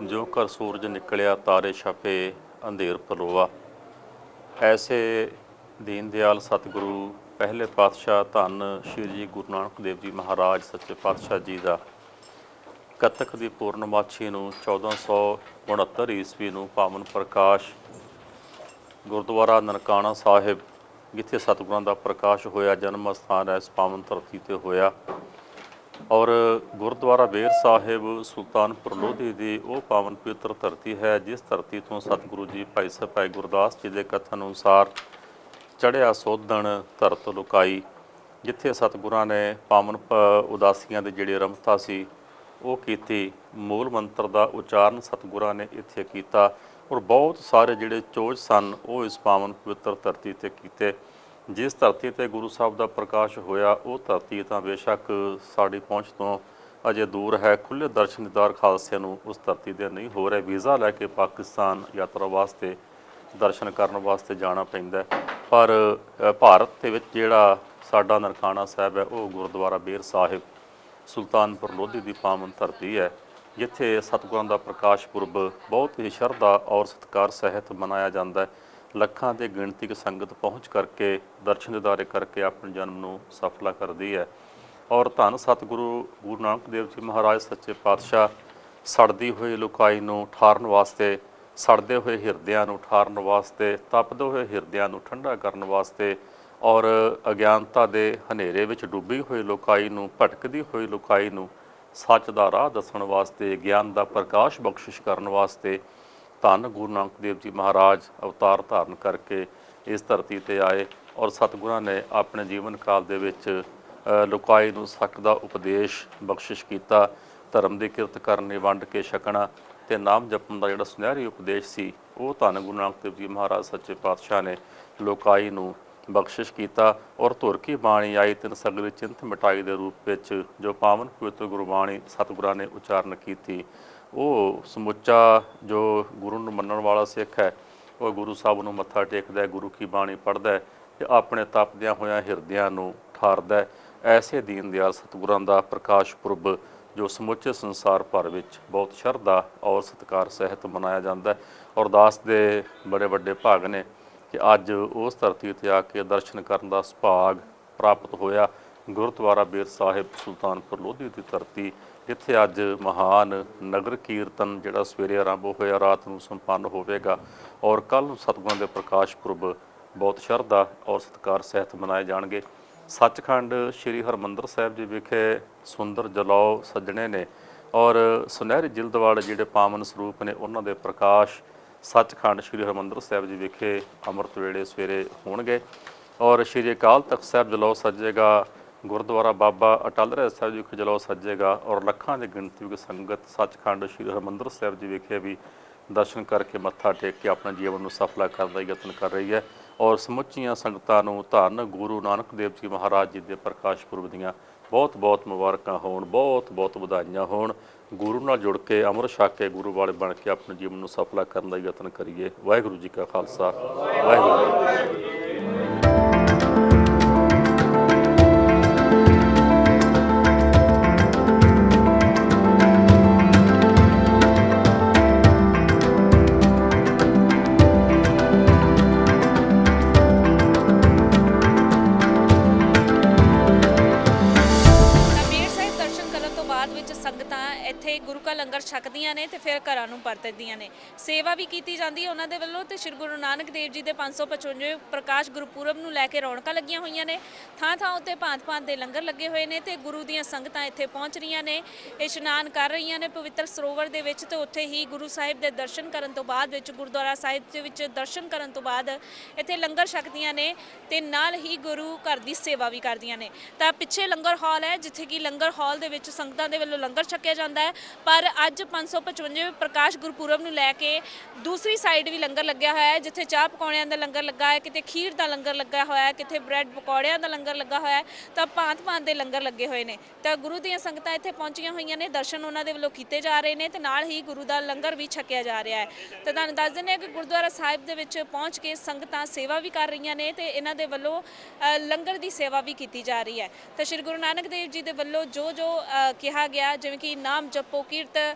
ਜੋ ਕਰ ਸੂਰਜ ਨਿਕਲਿਆ, ਤਾਰੇ ਛਪੇ, ਅੰਧੇਰ ਪਰੋਵਾ ਐਸੇ ਦੀਨ ਦਿਆਲ ਸਤਿਗੁਰੂ, ਪਹਿਲੇ ਪਾਤਸ਼ਾਹ ਧੰਨ ਸ਼੍ਰੀ ਜੀ ਗੁਰੂ ਨਾਨਕ ਦੇਵ ਜੀ ਮਹਾਰਾਜ, ਸੱਚੇ ਪਾਤਸ਼ਾਹ ਜੀ ਦਾ ਕੱਤਕ ਦੀ ਪੂਰਨਮਾਸ਼ੀ ਨੂੰ 1469 ਈਸਵੀ ਨੂੰ ਪਾਵਨ ਪ੍ਰਕਾਸ਼ ਗੁਰਦੁਆਰਾ ਨਨਕਾਣਾ ਸਾਹਿਬ ਜਿੱਥੇ ਸਤਿਗੁਰਾਂ ਦਾ ਪ੍ਰਕਾਸ਼ ਹੋਇਆ, ਜਨਮ ਸਥਾਨ ਹੈ, ਇਸ ਪਾਵਨ ਧਰਤੀ ਤੇ ਹੋਇਆ। ਔਰ ਗੁਰਦੁਆਰਾ ਬੇਰ ਸਾਹਿਬ ਸੁਲਤਾਨਪੁਰ ਲੋਧੀ ਦੀ ਉਹ ਪਾਵਨ ਪਵਿੱਤਰ ਧਰਤੀ ਹੈ, ਜਿਸ ਧਰਤੀ ਤੋਂ ਸਤਿਗੁਰੂ ਜੀ ਭਾਈ ਸਾਹਿਬ, ਭਾਈ ਗੁਰਦਾਸ ਜੀ ਦੇ ਕਥਨ ਅਨੁਸਾਰ ਚੜਿਆ ਸੋਧਣ, ਧਰਤ ਲੁਕਾਈ, ਜਿੱਥੇ ਸਤਿਗੁਰਾਂ ਨੇ ਪਾਵਨ ਉਦਾਸੀਆਂ ਦੇ ਜਿਹੜੇ ਰਮਤਾ ਸੀ, ਉਹ ਕੀਤੀ ਮੂਲ ਮੰਤਰ ਦਾ ਉਚਾਰਨ ਸਤਿਗੁਰਾਂ ਨੇ ਇੱਥੇ ਕੀਤਾ। ਔਰ ਬਹੁਤ ਸਾਰੇ ਜਿਹੜੇ ਚੋਜ ਸਨ, ਉਹ ਇਸ ਪਾਵਨ ਪਵਿੱਤਰ ਧਰਤੀ ਤੇ ਕੀਤੇ। ਜਿਸ ਧਰਤੀ ਤੇ ਗੁਰੂ ਸਾਹਿਬ ਦਾ ਪ੍ਰਕਾਸ਼ ਹੋਇਆ, ਉਹ ਧਰਤੀ ਤਾਂ ਬੇਸ਼ੱਕ ਸਾਡੀ ਪਹੁੰਚ ਤੋਂ ਅਜੇ ਦੂਰ ਹੈ। ਖੁੱਲੇ ਦਰਸ਼ਨਦਾਰ ਖਾਲਸੇ ਨੂੰ ਉਸ ਧਰਤੀ ਦੇ ਨਹੀਂ ਹੋ ਰਿਹਾ। ਵੀਜ਼ਾ ਲੈ ਕੇ ਪਾਕਿਸਤਾਨ ਯਾਤਰਾ ਵਾਸਤੇ, ਦਰਸ਼ਨ ਕਰਨ ਵਾਸਤੇ ਜਾਣਾ ਪੈਂਦਾ ਪਰ ਭਾਰਤ ਦੇ ਵਿੱਚ ਜਿਹੜਾ ਸਾਡਾ ਨਰਕਾਣਾ ਸਾਹਿਬ ਹੈ, ਉਹ ਗੁਰਦੁਆਰਾ ਬੇਰ ਸਾਹਿਬ, ਸੁਲਤਾਨਪੁਰ ਲੋਧੀ ਦੀ ਪਾਵਨ ਧਰਤੀ ਹੈ। ਜਿੱਥੇ ਸਤਿਗੁਰਾਂ ਦਾ ਪ੍ਰਕਾਸ਼ ਪੁਰਬ ਬਹੁਤ ਹੀ ਸ਼ਰਧਾ ਔਰ ਸਤਿਕਾਰ ਸਹਿਤ ਮਨਾਇਆ ਜਾਂਦਾ ਹੈ। ਲੱਖਾਂ ਦੇ ਗਿਣਤੀ ਦੀ ਸੰਗਤ ਪਹੁੰਚ ਕਰਕੇ ਦਰਸ਼ਨ ਦਿਦਾਰੇ ਕਰਕੇ ਆਪਣੇ ਜਨਮ ਨੂੰ ਸਫਲਾ ਕਰਦੀ ਹੈ। ਔਰ ਧੰਨ ਸਤਿਗੁਰੂ ਗੁਰੂ ਨਾਨਕ ਦੇਵ ਜੀ ਮਹਾਰਾਜ ਸੱਚੇ ਪਾਤਸ਼ਾਹ, ਸੜਦੀ ਹੋਈ ਲੁਕਾਈ ਨੂੰ ਠਾਰਨ ਵਾਸਤੇ, ਸੜਦੇ ਹੋਏ ਹਿਰਦਿਆਂ ਨੂੰ ਠਾਰਨ ਵਾਸਤੇ, ਤਪਦੇ ਹੋਏ ਹਿਰਦਿਆਂ ਨੂੰ ਠੰਡਾ ਕਰਨ ਵਾਸਤੇ ਔਰ ਅਗਿਆਨਤਾ ਦੇ ਹਨੇਰੇ ਵਿੱਚ ਡੁੱਬੀ ਹੋਈ ਲੁਕਾਈ ਨੂੰ, ਭਟਕਦੀ ਹੋਈ ਲੁਕਾਈ ਨੂੰ ਸੱਚ ਦਾ ਰਾਹ ਦੱਸਣ ਵਾਸਤੇ ਗਿਆਨ ਦਾ ਪ੍ਰਕਾਸ਼ ਬਖਸ਼ਿਸ਼ ਕਰਨ ਵਾਸਤੇ ਧੰਨ ਗੁਰੂ ਨਾਨਕ ਦੇਵ ਜੀ ਮਹਾਰਾਜ ਅਵਤਾਰ ਧਾਰਨ ਕਰਕੇ ਇਸ ਧਰਤੀ ਤੇ ਆਏ ਔਰ ਸਤਿਗੁਰਾਂ ਨੇ ਆਪਣੇ ਜੀਵਨ ਕਾਲ ਦੇ ਵਿੱਚ ਅ, ਲੋਕਾਈ ਨੂੰ ਸੱਚ ਦਾ ਉਪਦੇਸ਼ ਬਖਸ਼ਿਸ਼ ਕੀਤਾ ਧਰਮ ਦੀ ਕਿਰਤ ਕਰਨੀ ਵੰਡ ਕੇ ਛਕਣਾ ਤੇ ਨਾਮ ਜਪਣ ਦਾ ਜਿਹੜਾ ਸੁਨਹਿਰੀ ਉਪਦੇਸ਼ ਸੀ ਉਹ ਧੰਨ ਗੁਰੂ ਨਾਨਕ ਦੇਵ ਜੀ ਮਹਾਰਾਜ ਸੱਚੇ ਪਾਤਸ਼ਾਹ ਨੇ ਲੋਕਾਈ ਨੂੰ ਬਖਸ਼ਿਸ਼ ਕੀਤਾ ਔਰ ਧੁਰ ਕੀ ਬਾਣੀ ਆਈ ਤਿੰਨ ਸਗਲੇ ਚਿੰਤ ਮਿਟਾਈ ਦੇ ਰੂਪ ਵਿੱਚ, ਜੋ ਪਾਵਨ ਪਵਿੱਤਰ ਗੁਰਬਾਣੀ ਸਤਿਗੁਰਾਂ ਨੇ ਉਚਾਰਨ ਕੀਤੀ। ਉਹ ਸਮੁੱਚਾ ਜੋ ਗੁਰੂ ਨੂੰ ਮੰਨਣ ਵਾਲਾ ਸਿੱਖ ਹੈ, ਉਹ ਗੁਰੂ ਸਾਹਿਬ ਨੂੰ ਮੱਥਾ ਟੇਕਦਾ ਹੈ, ਗੁਰੂ ਕੀ ਬਾਣੀ ਪੜ੍ਹਦਾ ਹੈ ਤੇ ਆਪਣੇ ਤਪਦਿਆਂ ਹੋਇਆਂ ਹਿਰਦਿਆਂ ਨੂੰ ਠਾਰਦਾ ਹੈ। ਐਸੇ ਦੀਨ ਦਿਆਲ ਸਤਿਗੁਰਾਂ ਦਾ ਪ੍ਰਕਾਸ਼ ਪੁਰਬ, ਜੋ ਸਮੁੱਚੇ ਸੰਸਾਰ ਭਰ ਵਿੱਚ ਬਹੁਤ ਸ਼ਰਧਾ ਔਰ ਸਤਿਕਾਰ ਸਹਿਤ ਮਨਾਇਆ ਜਾਂਦਾ ਹੈ। ਔਰ ਦਾਸ ਦੇ ਬੜੇ ਵੱਡੇ ਭਾਗ ਨੇ ਕਿ ਅੱਜ ਉਸ ਧਰਤੀ ਤੇ ਆ ਕੇ ਦਰਸ਼ਨ ਕਰਨ ਦਾ ਸੁਭਾਗ ਪ੍ਰਾਪਤ ਹੋਇਆ। ਗੁਰਦੁਆਰਾ ਬੇਰ ਸਾਹਿਬ ਸੁਲਤਾਨਪੁਰ ਲੋਧੀ ਦੀ ਧਰਤੀ। ਜਿੱਥੇ ਅੱਜ ਮਹਾਨ ਨਗਰ ਕੀਰਤਨ ਜਿਹੜਾ ਸਵੇਰੇ ਆਰੰਭ ਹੋਇਆ, ਰਾਤ ਨੂੰ ਸੰਪੰਨ ਹੋਵੇਗਾ ਔਰ ਕੱਲ ਨੂੰ ਸਤਿਗੁਰਾਂ ਦੇ ਪ੍ਰਕਾਸ਼ ਪੁਰਬ ਬਹੁਤ ਸ਼ਰਧਾ ਔਰ ਸਤਿਕਾਰ ਸਹਿਤ ਮਨਾਏ ਜਾਣਗੇ। ਸੱਚਖੰਡ ਸ੍ਰੀ ਹਰਮੰਦਰ ਸਾਹਿਬ ਜੀ ਵਿਖੇ ਸੁੰਦਰ ਜਲਾਓ ਸੱਜਣੇ ਨੇ ਔਰ ਸੁਨਹਿਰੀ ਜਿਲਦਵਾਲੇ ਜਿਹੜੇ ਪਾਵਨ ਸਰੂਪ ਨੇ, ਉਹਨਾਂ ਦੇ ਪ੍ਰਕਾਸ਼ ਸੱਚਖੰਡ ਸ੍ਰੀ ਹਰਿਮੰਦਰ ਸਾਹਿਬ ਜੀ ਵਿਖੇ ਅੰਮ੍ਰਿਤ ਵੇਲੇ ਸਵੇਰੇ ਹੋਣਗੇ ਔਰ ਸ੍ਰੀ ਅਕਾਲ ਤਖਤ ਸਾਹਿਬ ਜਲੌ ਸੱਜੇਗਾ, ਗੁਰਦੁਆਰਾ ਬਾਬਾ ਅਟਲ ਰਹਿ ਸਾਹਿਬ ਜੀ ਵਿਖੇ ਜਲੌ ਸੱਜੇਗਾ ਔਰ ਲੱਖਾਂ ਦੀ ਗਿਣਤੀ ਵਿੱਚ ਸੰਗਤ ਸੱਚਖੰਡ ਸ੍ਰੀ ਹਰਿਮੰਦਰ ਸਾਹਿਬ ਜੀ ਵਿਖੇ ਵੀ ਦਰਸ਼ਨ ਕਰਕੇ ਮੱਥਾ ਟੇਕ ਕੇ ਆਪਣੇ ਜੀਵਨ ਨੂੰ ਸਫਲਾ ਕਰਨ ਦਾ ਯਤਨ ਕਰ ਰਹੀ ਹੈ ਔਰ ਸਮੁੱਚੀਆਂ ਸੰਗਤਾਂ ਨੂੰ ਧੰਨ ਗੁਰੂ ਨਾਨਕ ਦੇਵ ਜੀ ਮਹਾਰਾਜ ਜੀ ਦੇ ਪ੍ਰਕਾਸ਼ ਪੁਰਬ ਦੀਆਂ ਬਹੁਤ ਬਹੁਤ ਮੁਬਾਰਕਾਂ ਹੋਣ ਬਹੁਤ ਬਹੁਤ ਵਧਾਈਆਂ ਹੋਣ। ਗੁਰੂ ਨਾਲ ਜੁੜ ਕੇ, ਅੰਮ੍ਰਿਤ ਛਕ ਕੇ, ਗੁਰੂ ਵਾਲੇ ਬਣ ਕੇ ਆਪਣੇ ਜੀਵਨ ਨੂੰ ਸਫਲਾ ਕਰਨ ਦਾ ਯਤਨ ਕਰੀਏ। ਵਾਹਿਗੁਰੂ ਜੀ ਕਾ ਖਾਲਸਾ। ਵਾਹਿਗੁਰੂ ਜੀ ਕੀ ਫਤਿਹ। ਲੰਗਰ ਛਕਦੀਆਂ ਨੇ ਤੇ ਫਿਰ ਘਰਾਂ ਨੂੰ ਪਰਤਦੀਆਂ ਨੇ। ਸੇਵਾ ਵੀ ਕੀਤੀ ਜਾਂਦੀ ਹੈ ਉਹਨਾਂ ਦੇ ਵੱਲੋਂ ਤੇ ਸ੍ਰੀ ਗੁਰੂ ਨਾਨਕ ਦੇਵ ਜੀ ਦੇ 555 ਪ੍ਰਕਾਸ਼ ਗੁਰਪੁਰਬ ਨੂੰ ਲੈ ਕੇ ਰੌਣਕਾਂ ਲੱਗੀਆਂ ਹੋਈਆਂ ਨੇ। ਥਾਂ ਥਾਂ ਉੱਤੇ ਭਾਂਤ-ਭਾਂਤ ਦੇ ਲੰਗਰ ਲੱਗੇ ਹੋਏ ਨੇ ਤੇ ਗੁਰੂ ਦੀਆਂ ਸੰਗਤਾਂ ਇੱਥੇ ਪਹੁੰਚ ਰਹੀਆਂ ਨੇ, ਇਸ਼ਨਾਨ ਕਰ ਰਹੀਆਂ ਨੇ ਪਵਿੱਤਰ ਸਰੋਵਰ ਦੇ ਵਿੱਚ ਤੇ ਉੱਥੇ ਹੀ ਗੁਰੂ ਸਾਹਿਬ ਦੇ ਦਰਸ਼ਨ ਕਰਨ ਤੋਂ ਬਾਅਦ ਵਿੱਚ, ਗੁਰਦੁਆਰਾ ਸਾਹਿਬ ਦੇ ਵਿੱਚ ਦਰਸ਼ਨ ਕਰਨ ਤੋਂ ਬਾਅਦ ਇੱਥੇ ਲੰਗਰ ਛਕਦੀਆਂ ਨੇ ਤੇ ਨਾਲ ਹੀ ਗੁਰੂ ਘਰ ਦੀ ਸੇਵਾ ਵੀ ਕਰਦੀਆਂ ਨੇ। ਤਾਂ ਪਿੱਛੇ ਲੰਗਰ ਹਾਲ ਹੈ ਜਿੱਥੇ ਕਿ ਲੰਗਰ ਹਾਲ ਦੇ ਵਿੱਚ ਸੰਗਤਾਂ ਦੇ ਵੱਲੋਂ ਲੰਗਰ ਛਕਿਆ ਜਾਂਦਾ ਹੈ, ਪਰ ਅੱਜ 555 ਪ੍ਰਕਾਸ਼ ਗੁਰਪੁਰਬ ਨੂੰ ਲੈ ਕੇ ਦੂਸਰੀ ਸਾਈਡ ਵੀ ਲੰਗਰ ਲੱਗਿਆ ਹੋਇਆ ਹੈ, ਜਿੱਥੇ ਚਾਹ ਪਕੌੜਿਆਂ ਦਾ ਲੰਗਰ ਲੱਗਾ ਹੈ, ਕਿਤੇ ਖੀਰ ਦਾ ਲੰਗਰ ਲੱਗਾ ਹੋਇਆ ਹੈ, ਕਿਤੇ ਬ੍ਰੈਡ ਪਕੌੜਿਆਂ ਦਾ ਲੰਗਰ ਲੱਗਾ ਹੋਇਆ ਹੈ, ਤਾਂ ਭਾਂਤ ਭਾਂਤ ਦੇ ਲੰਗਰ ਲੱਗੇ ਹੋਏ ਨੇ। ਤਾਂ ਗੁਰੂ ਦੀਆਂ ਸੰਗਤਾਂ ਇੱਥੇ ਪਹੁੰਚੀਆਂ ਹੋਈਆਂ ਨੇ, ਦਰਸ਼ਨ ਉਹਨਾਂ ਦੇ ਵੱਲੋਂ ਕੀਤੇ ਜਾ ਰਹੇ ਨੇ ਤੇ ਨਾਲ ਹੀ ਗੁਰੂ ਦਾ ਲੰਗਰ ਵੀ ਛਕਿਆ ਜਾ ਰਿਹਾ ਹੈ। ਤਾਂ ਤੁਹਾਨੂੰ ਦੱਸ ਦਿੰਦੇ ਹਾਂ ਕਿ ਗੁਰਦੁਆਰਾ ਸਾਹਿਬ ਦੇ ਵਿੱਚ ਪਹੁੰਚ ਕੇ ਸੰਗਤਾਂ ਸੇਵਾ ਵੀ ਕਰ ਰਹੀਆਂ ਨੇ ਤੇ ਇਹਨਾਂ ਦੇ ਵੱਲੋਂ ਲੰਗਰ ਦੀ ਸੇਵਾ ਵੀ ਕੀਤੀ ਜਾ ਰਹੀ ਹੈ। ਤਾਂ ਸ੍ਰੀ ਗੁਰੂ ਨਾਨਕ ਦੇਵ ਜੀ ਦੇ ਵੱਲੋਂ ਜੋ ਜੋ ਕਿਹਾ ਗਿਆ, ਜਿਵੇਂ ਕਿ ਨਾਮ ਜਪੋ, ਕੀਰਤ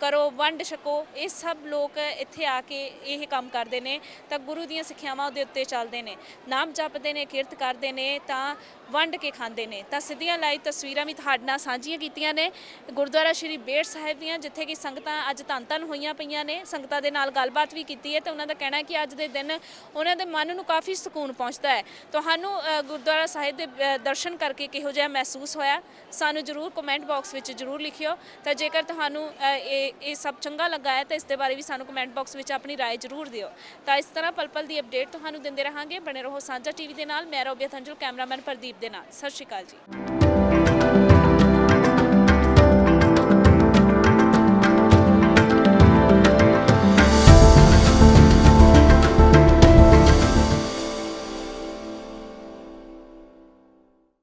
ਕਰੋ, ਵੰਡ ਛਕੋ, ਇਹ ਸਭ ਲੋਕ ਇੱਥੇ ਆ ਕੇ ਇਹ ਕੰਮ ਕਰਦੇ ਨੇ। ਤਾਂ ਗੁਰੂ ਦੀਆਂ ਸਿੱਖਿਆਵਾਂ ਦੇ ਉੱਤੇ ਚੱਲਦੇ ਨੇ। ਨਾਮ ਜਪਦੇ ਨੇ, ਕੀਰਤ ਕਰਦੇ ਨੇ, ਤਾਂ ਵੰਡ ਕੇ ਖਾਂਦੇ ਨੇ। ਤਾਂ ਸਿੱਧੀਆਂ ਲਾਈਵ ਤਸਵੀਰਾਂ ਵੀ ਤੁਹਾਡੇ ਨਾਲ ਸਾਂਝੀਆਂ ਕੀਤੀਆਂ ਨੇ। ਗੁਰਦੁਆਰਾ ਸ਼੍ਰੀ ਬੇੜ ਸਾਹਿਬ ਦੀਆਂ, ਜਿੱਥੇ ਕਿ ਸੰਗਤਾਂ ਅੱਜ ਧੰਨ ਧੰਨ ਹੋਈਆਂ ਪਈਆਂ ਨੇ। ਸੰਗਤਾਂ ਦੇ ਨਾਲ ਗੱਲਬਾਤ ਵੀ ਕੀਤੀ ਹੈ ਤੇ ਉਹਨਾਂ ਦਾ ਕਹਿਣਾ ਹੈ ਕਿ ਅੱਜ ਦੇ ਦਿਨ ਉਹਨਾਂ ਦੇ ਮਨ ਨੂੰ ਕਾਫੀ ਸਕੂਨ ਪਹੁੰਚਦਾ ਹੈ। ਤੁਹਾਨੂੰ ਗੁਰਦੁਆਰਾ ਸਾਹਿਬ ਦੇ ਦਰਸ਼ਨ ਕਰਕੇ ਕਿਹੋ ਜਿਹਾ ਮਹਿਸੂਸ ਹੋਇਆ? ਸਾਨੂੰ ਜਰੂਰ ਕਮੈਂਟ ਬਾਕਸ ਵਿੱਚ ਜਰੂਰ ਲਿਖਿਓ। ਤਾਂ ਜੇਕਰ ਤੁਹਾਨੂੰ ਇਹ ਇਹ ਸਭ ਚੰਗਾ ਲੱਗਾ ਹੈ ਤਾਂ ਇਸ ਦੇ ਬਾਰੇ ਵੀ ਸਾਨੂੰ ਕਮੈਂਟ ਬਾਕਸ ਵਿੱਚ ਆਪਣੀ رائے ਜਰੂਰ ਦਿਓ ਤਾਂ ਇਸ ਤਰ੍ਹਾਂ ਪਲ ਪਲ ਦੀ ਅਪਡੇਟ ਤੁਹਾਨੂੰ ਦਿੰਦੇ ਰਹਾਂਗੇ ਬਣੇ ਰਹੋ ਸਾਂਝਾ ਟੀਵੀ ਦੇ ਨਾਲ ਮੈਂ ਰੋਬੀਆ ਥੰਜਲ ਕੈਮਰਾਮੈਨ ਪ੍ਰਦੀਪ ਦੇ ਨਾਲ ਸਤਿ ਸ਼੍ਰੀ ਅਕਾਲ ਜੀ